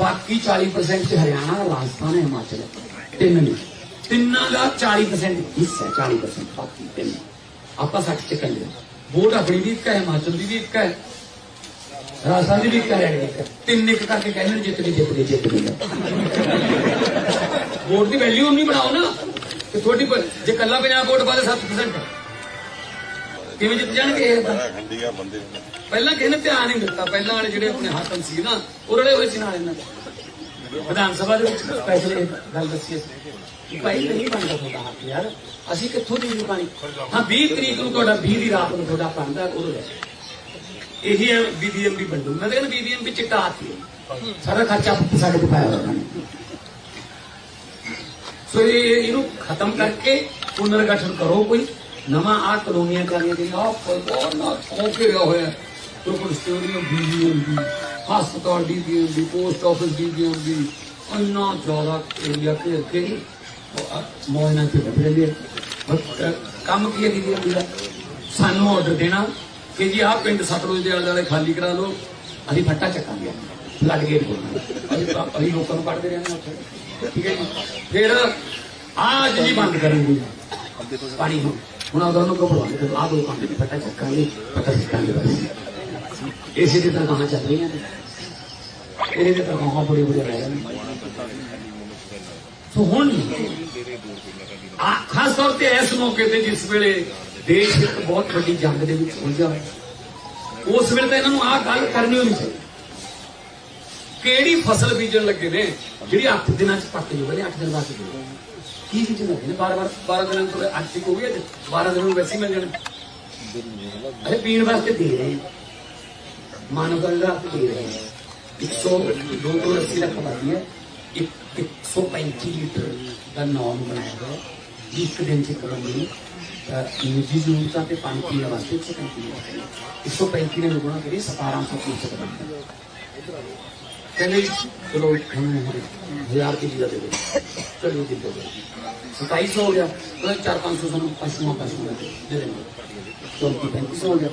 ਬਾਕੀ 40% ਚ ਹਰਿਆਣਾ ਰਾਜਸਥਾਨ ਹੈ, ਹਿਮਾਚਲ ਤਿੰਨ ਨੇ। ਤਿੰਨਾਂ ਦਾ 40% ਹਿੱਸਾ 40% ਬਾਕੀ ਤਿੰਨ। ਆਪਾਂ 60 ਚ ਕੱਲੇ ਵੋਟ ਆਪਣੀ ਵੀ ਇੱਕ ਹੈ, ਹਿਮਾਚਲ ਦੀ ਵੀ ਇੱਕ ਹੈ, ਰਾਜਸਥਾਨ ਦੀ ਵੀ ਇੱਕ ਹੈ ਹਰਿਆਣਾ ਇੱਕ ਤਿੰਨ ਇੱਕ ਕਰਕੇ ਕਹਿੰਦੇ ਨੇ, ਜਿੱਤ ਗਏ ਜਿੱਤ ਗਏ ਜਿੱਤ ਗਏ ਵੋਟ ਦੀ ਵੈਲਿਊ ਨਹੀਂ ਬਣਾਓ ਨਾ। ਕਿ ਤੁਹਾਡੀ ਜੇ ਕੱਲਾ ਪੰਜਾਬ ਵੋਟ ਪਾਦੇ 7% ਕਿਵੇਂ ਜਿੱਤ ਜਾਣਗੇ ਇਹ? ਤਾਂ ਪਹਿਲਾਂ ਕਿਸੇ ਨੇ ਧਿਆਨ ਨਹੀਂ ਦਿੱਤਾ ਪਹਿਲਾਂ ਵਾਲੇ ਜਿਹੜੇ ਆਪਣੇ ਹਾਕਮ ਸੀ ਨਾ ਉਹ ਰਲੇ ਹੋਏ ਸੀ ਨਾਲ ਇਹਨਾਂ ਦੇ। ਵਿਧਾਨ ਸਭਾ ਦੇ ਵਿੱਚ ਇਹ ਗੱਲ ਦੱਸੀ ਸੀ ਕਿ ਭਾਈ ਨਹੀਂ ਬਣਦਾ ਤੁਹਾਡਾ ਹੱਕ ਯਾਰ ਅਸੀਂ ਕਿੱਥੋਂ ਦੀ ਪਾਣੀ ਹਾਂ 20 ਤਰੀਕ ਨੂੰ ਤੁਹਾਡਾ 20 ਦੀ ਰਾਤ ਨੂੰ ਤੁਹਾਡਾ ਬਣਦਾ ਉਦੋਂ ਲੈ ਇਹੀ ਹੈ ਬੀਬੀਐਮਬੀ ਬੰਦੂ ਮੈਂ ਤਾਂ ਕਹਿੰਦਾ ਬੀਬੀਐਮਬੀ ਚਿੱਟਾ ਹਾਥੀ ਹੈ। ਸਾਰਾ ਖਰਚਾ ਸਾਡੇ ਕੋਲ ਪਾਇਆ ਹੋਇਆ। ਸੋ ਇਹ ਇਹਨੂੰ ਖਤਮ ਕਰਕੇ ਪੁਨਰਗਠਨ ਕਰੋ ਕੋਈ। ਨਵਾਂ ਆ ਕਲੋਨੀਆਂ ਕਰਾਂਗੇ ਕਿ ਆ ਕੋਈ ਬਹੁਤ ਨਾ ਖੋਕੇ ਹੋਇਆ। ਕੋਈ ਸਟੋਰੀਆਂ ਬੀਬੀਐਮਬੀ ਹਸਪਤਾਲ ਬੀਬੀਐਮਬੀ ਪੋਸਟ ਆਫਿਸ ਬੀਬੀਐਮਬੀ ਇੰਨਾ ਜ਼ਿਆਦਾ ਏਰੀਆ ਕੇ ਮੋਇਨਾ ਤੇ ਬਦਲ ਅਹ, ਕੰਮ ਕੀ ਦਾ? ਸਾਨੂੰ ਆਰਡਰ ਦੇਣਾ ਕਿ ਜੀ ਆਹ ਪਿੰਡ ਸਤਲੁਜ ਦੇ ਆਲੇ ਦੁਆਲੇ ਖਾਲੀ ਕਰਾ ਲਓ। ਅਸੀਂ ਫੱਟਾ ਚੱਕਾਂਗੇ। ਗੇਟ ਖੋਲਣਾ ਅਸੀਂ ਅਸੀਂ ਲੋਕਾਂ ਨੂੰ ਕੱਢਦੇ ਰਹਿੰਦੇ ਉੱਥੇ। ਠੀਕ ਹੈ ਜੀ? ਫਿਰ ਆਹ ਜੀ ਬੰਦ ਕਰਾਂਗੇ ਪਾਣੀ ਹੁਣ। ਹੁਣ ਆ ਦੋਨੋਂ ਕੋ ਬੰਦ ਕਰੋ ਆਹ ਦੋ ਕੰਮ ਇਸੇ ਦੀ ਤਰ੍ਹਾਂ ਕਹਾਂ ਚੱਲ ਰਹੀਆਂ ਨੇ। ਇਹਦੇ ਤੇ ਤਾਂ ਕਹਾਂ ਬੜੇ ਬੜੇ ਰਹਿ ਗਏ ਸੋ ਹੁਣ ਆ, ਖਾਸ ਤੌਰ ਤੇ ਇਸ ਮੌਕੇ ਤੇ ਜਿਸ ਵੇਲੇ ਦੇਸ਼ ਇੱਕ ਬਹੁਤ ਵੱਡੀ ਜੰਗ ਦੇ ਵਿੱਚ ਉਲਝਿਆ ਹੋਇਆ। ਉਸ ਵੇਲੇ ਤਾਂ ਇਹਨਾਂ ਨੂੰ ਆਹ ਗੱਲ ਕਰਨੀ ਹੋਣੀ ਚਾਹੀਦੀ ਕਿਹੜੀ ਫਸਲ ਬੀਜਣ ਲੱਗੇ ਨੇ, ਜਿਹੜੀ 8 ਦਿਨਾਂ ਚ ਪੱਕ ਜੂਗੀ 8 ਦਿਨ ਬਾਅਦ ਜੂਗੀ ਕੀ ਬੀਜਣ ਲੱਗੇ ਨੇ ਬਾਰ ਬਾਰ 12 ਦਿਨਾਂ ਤੋਂ 8 ਤੱਕ ਹੋ ਗਈ 12 ਦਿਨਾਂ ਨੂੰ ਵੈਸੇ ਮਿਲ ਜਾਣੇ। ਅਰੇ ਪੀਣ ਵਾਸਤੇ ਦੇ ਰਹੇ ਮਾਨਵ ਗੰਗਾ ਦੇ ਰਹੇ 100 280 ਲੱਖ ਆਬਾਦੀ ਹੈ। 135 ਲੀਟਰ ਦਾ ਨੌਨ ਬਣਾਇਆ ਹੋਇਆ ਇੱਕ ਦਿਨ ਚ ਕਰਨ ਨਿੱਜੀ ਜ਼ਰੂਰਤਾਂ ਤੇ ਪਾਣੀ ਪੀਣ ਵਾਸਤੇ 135 ਲੀਟਰ 135 ਨੇ ਗੁਣਾ ਕਰੀ 1700 ਲੀਟਰ ਬਣਦਾ ਕਹਿੰਦੇ ਚਲੋ ਹੁਣ ਹਜ਼ਾਰ ਦੀ ਚੀਜ਼ਾਂ ਦੇ ਦਿਓ ਚਲੋ ਦੇ ਦਿਓ 2700 ਹੋ ਗਿਆ। ਉਹ 4-500 ਸਾਨੂੰ ਪਸ਼ੂਆਂ ਪਸ਼ੂਆਂ ਦੇ ਦੇ ਦੇਣਗੇ ਚੌਂਤੀ ਪੈਂਤੀ ਹੋ ਗਿਆ।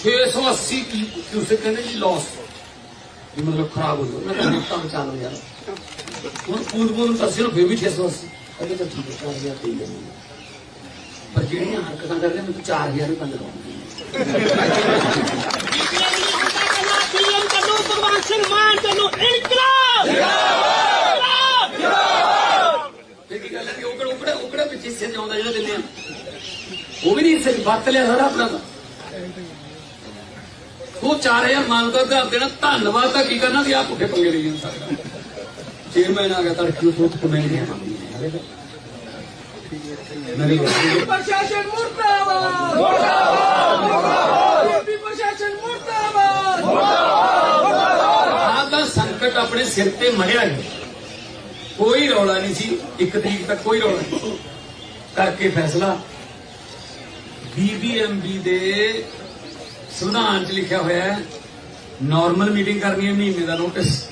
680 ਕੀ ਤੁਸੀਂ ਕਹਿੰਦੇ ਜੀ ਲਾਸ ਮਤਲਬ ਖਰਾਬ ਹੋ ਗਿਆ। ਮੈਂ ਤਾਂ ਨੁਕਤਾ ਬਚਾ ਲਓ ਯਾਰ ਹੁਣ ਪੂਰਬ ਨੂੰ ਤਾਂ ਸਿਰਫ ਫਿਰ ਵੀ 680 ਅਗੇ ਤਾਂ ਠੀਕ ਹੈ 4000 ਦੇ ਦੇਣਗੇ ਪਰ ਜਿਹੜੀਆਂ ਹਰਕਤਾਂ ਕਰਦੇ ਰਹੇ ਮੈਨੂੰ 4000 ਹੀ ਬੰਦ ਕਰਾਉਣਗੇ ਭਗਵੰਤ ਸਿੰਘ ਮਾਨ ਤੈਨੂੰ ਇਨਕਲਾਬ ਜਿੰਦਾਬਾਦ ਜਿੰਦਾਬਾਦ ਇਹ ਕੀ ਗੱਲ ਹੈ ਉਹ ਕਿਹੜਾ ਉਹ ਕਿਹੜਾ ਵਿੱਚ ਹਿੱਸੇ ਚ ਆਉਂਦਾ ਜਿਹੜਾ ਦਿੰਦੇ ਆ। ਉਹ ਵੀ ਨਹੀਂ ਹਿੱਸੇ ਵਰਤ ਲਿਆ ਸਾਰਾ ਆਪਣਾ ਉਹ 4000 ਮੰਗਦਾ ਤੇ ਆਪ ਦੇਣਾ ਧੰਨਵਾਦ ਤਾਂ ਕੀ ਕਰਨਾ ਵੀ ਆ ਪੁੱਠੇ ਪੰਗੇ ਲਈ ਜਾਂਦਾ। ਚੇਅਰਮੈਨ ਆ ਗਿਆ ਤੜਕੀ ਉਹ ਤੋਂ ਮੈਂ ਨਹੀਂ ਆਵਾਂਗੀ ਪ੍ਰਸ਼ਾਸਨ ਮੁਰਦਾਬਾਦ! ਮੁਰਦਾਬਾਦ! ਪ੍ਰਸ਼ਾਸਨ ਮੁਰਦਾਬਾਦ ਮੁਰਦਾਬਾਦ! ਆਪਣੇ ਸਿਰ ਤੇ ਮੜਿਆ ਹੈ ਕੋਈ ਰੌਲਾ ਨਹੀਂ ਸੀ, ਇੱਕ ਤਰੀਕ ਤੱਕ ਕੋਈ ਰੌਲਾ ਨਹੀਂ ਕਰਕੇ ਫੈਸਲਾ ਬੀਬੀਐਮਬੀ ਦੇ ਸੰਵਿਧਾਨ 'ਚ ਲਿਖਿਆ ਹੋਇਆ ਹੈ ਨਾਰਮਲ ਮੀਟਿੰਗ ਕਰਨੀ ਹੈ, ਮਹੀਨੇ ਦਾ ਨੋਟਿਸ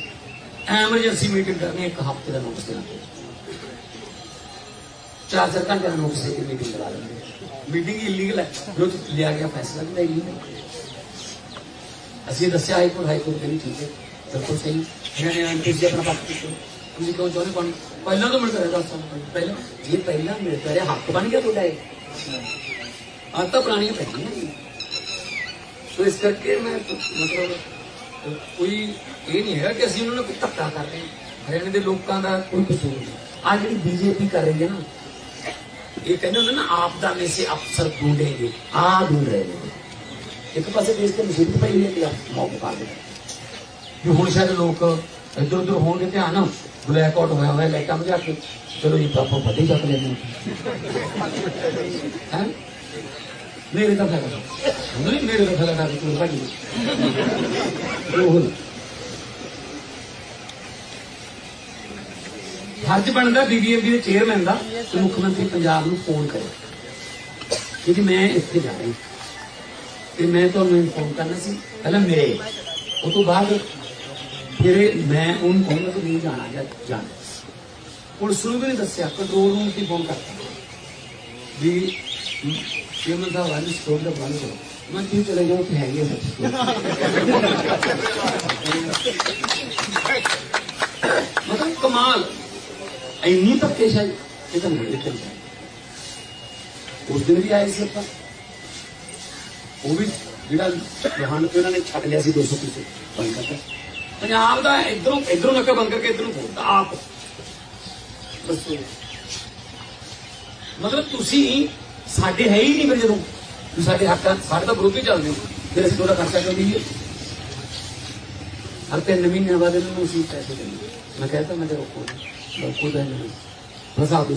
ਐਮਰਜੈਂਸੀ ਮੀਟਿੰਗ ਕਰਨੀ ਹੈ, ਇੱਕ ਹਫ਼ਤੇ ਦਾ ਨੋਟਿਸ ਦੇਣਾ ਚਾਰ ਚਾਰ ਘੰਟੇ ਦਾ ਨੋਟਿਸ ਦੇ ਕੇ ਮੀਟਿੰਗ ਕਰਾ ਲੈਂਦੇ ਮੀਟਿੰਗ ਇਲੀਗਲ ਹੈ, ਜੋ ਲਿਆ ਗਿਆ ਫੈਸਲਾ ਵੀ ਇਲੀਗਲ ਅਸੀਂ ਦੱਸਿਆ ਹਾਈ ਕੋਰਟ ਹਾਈ ਕੋਰਟ ਕਹਿੰਦੀ ਠੀਕ ਹੈ। ਬਿਲਕੁल ਸਹੀ। ਜਿਹੜੇ ਐਂਟੀਸ ਦੇ ਆਪਣਾ ਵਕਤ ਦਿੱਤਾ ਤੁਸੀਂ ਕਹੋ ਚਾਹੁੰਦੇ ਕੋਣ ਪਹਿਲਾਂ ਤੋਂ ਮਿਲਦਾ ਰਿਹਾ 10 ਸਾਲ ਪਹਿਲਾਂ ਜੇ ਪਹਿਲਾਂ ਮਿਲਦਾ ਰਿਹਾ ਹੱਕ ਬਣ ਗਿਆ ਤੁਹਾਡਾ ਇਹ। ਆਹ ਤਾਂ ਪੁਰਾਣੀਆਂ ਪੈਂਦੀਆਂ ਨੇ। ਸੋ ਇਸ ਕਰਕੇ ਮੈਂ ਮਤਲਬ, ਕੋਈ ਇਹ ਨਹੀਂ ਹੈ ਕਿ ਅਸੀਂ ਉਹਨਾਂ ਨੂੰ ਧੱਕਾ ਕਰ ਰਹੇ ਹਰਿਆਣੇ ਦੇ ਲੋਕਾਂ ਦਾ ਕੋਈ ਕਸੂਰ ਨਹੀਂ। ਆ ਜਿਹੜੀ ਬੀਜੇਪੀ ਕਰ ਰਹੀ ਹੈ ਨਾ, ਇਹ ਕਹਿੰਦੇ ਹੁੰਦੇ ਨਾ ਆਪ ਦਾ ਮੇ ਸੇ ਅਫਸਰ ਢੂੰਡੇਗੇ ਆ ਢੂੰਡ ਰਹੇ ਨੇ। ਇੱਕ ਪਾਸੇ ਦੇਸ਼ ਤੇ ਮੁਸੀਬਤ ਪਈ ਹੈ ਕਿ ਆਪ ਮੌਕੇ ਪਾ ਦੇ। ਵੀ ਹੁਣ ਸ਼ਾਇਦ ਲੋਕ ਇੱਧਰ ਉੱਧਰ ਹੋਣਗੇ ਧਿਆਨ ਬਲੈਕ ਆਊਟ ਹੋਇਆ ਹੋਇਆ, ਲਾਈਟਾਂ ਬੁਝਾ ਕੇ। ਚਲੋ ਜੀ, ਆਪਾਂ ਫਤਿਹ ਚੱਕ ਲੈਂਦੇ ਹੈ। ਮੇਰੇ ਤਾਂ ਫਾਇਦਾ ਨਹੀਂ, ਮੇਰੇ ਤਾਂ ਫਾਇਦਾ ਕਰ ਤੂੰ ਭਾਜੀ ਉਹ ਫਰਜ਼ ਬਣਦਾ ਬੀਬੀਐਮਬੀ ਦੇ ਚੇਅਰਮੈਨ ਦਾ ਕਿ ਮੁੱਖ ਮੰਤਰੀ ਪੰਜਾਬ ਨੂੰ ਫੋਨ ਕਰੇ। ਕਿਉਂਕਿ ਮੈਂ ਇੱਥੇ ਜਾ ਰਹੀ ਤੇ ਮੈਂ ਤੁਹਾਨੂੰ ਇਨਫੋਰਮ ਕਰਨਾ ਸੀ, ਪਹਿਲਾਂ ਮੇਰੇ। ਉਹ ਤੋਂ ਬਾਅਦ ਫਿਰ ਮੈਂ ਉਹਨੂੰ ਕਹੂੰਗਾ ਕਿ ਨਹੀਂ ਜਾਣਾ ਜਾਂ ਜਾਣਾ। ਪੁਲਿਸ ਨੂੰ ਵੀ ਨਹੀਂ ਦੱਸਿਆ ਕੰਟਰੋਲ ਰੂਮ ਤੇ ਫੋਨ ਕਰਤਾ। ਵੀ ਚੇਅਰਮੈਨ ਸਾਹਿਬ ਵਾਲੀ ਸਟੋਰ ਦਾ ਬੰਦ ਕਰੋ ਮੈਂ ਕਿਉਂ ਚਲੇ ਜਾਓ ਕਿ ਹੈਗੀ ਮਤਲਬ ਕਮਾਲ, ਇੰਨੀ ਧੱਕੇਸ਼ਾਹੀ ਇਹ ਤਾਂ ਨਹੀਂ। ਦੇਖੀ ਉਸ ਦਿਨ ਵੀ ਆਏ ਸੀ ਆਪਾਂ। ਉਹ ਵੀ ਜਿਹੜਾ ਜਹਾਨ ਤੇ ਉਹਨਾਂ ਨੇ ਛੱਡ ਲਿਆ ਸੀ 200 ਪੀਸੇ। ਬੰਦ ਕਰਤਾ। ਪੰਜਾਬ ਦਾ ਇਧਰੋਂ ਇਧਰੋਂ ਨੱਕਾ ਬੰਦ ਕਰਕੇ ਇਧਰੋਂ ਬੋਲਦਾ ਆਪ। ਦੱਸੋ ਮਤਲਬ ਤੁਸੀਂ ਸਾਡੇ ਹੈ ਹੀ ਨਹੀਂ ਫਿਰ ਜਦੋਂ। ਤੁਸੀਂ ਸਾਡੇ ਹੱਕਾਂ ਸਾਡੇ ਤਾਂ ਵਿਰੋਧੀ ਚੱਲਦੇ ਹੋ। ਫਿਰ ਅਸੀਂ ਤੁਹਾਡਾ ਖਰਚਾ ਕਿਉਂ ਦਈਏ? ਹਰ ਤਿੰਨ ਮਹੀਨਿਆਂ ਬਾਅਦ ਇਹਨਾਂ ਨੂੰ ਅਸੀਂ ਪੈਸੇ ਦਿੰਦੇ ਮੈਂ ਕਹਿੰਦਾ ਮੈਂ ਤੇ ਰੋਕੋ ਰੋਕੋ ਤਾਂ ਨਹੀਂ ਬਸ ਆਪ ਹੀ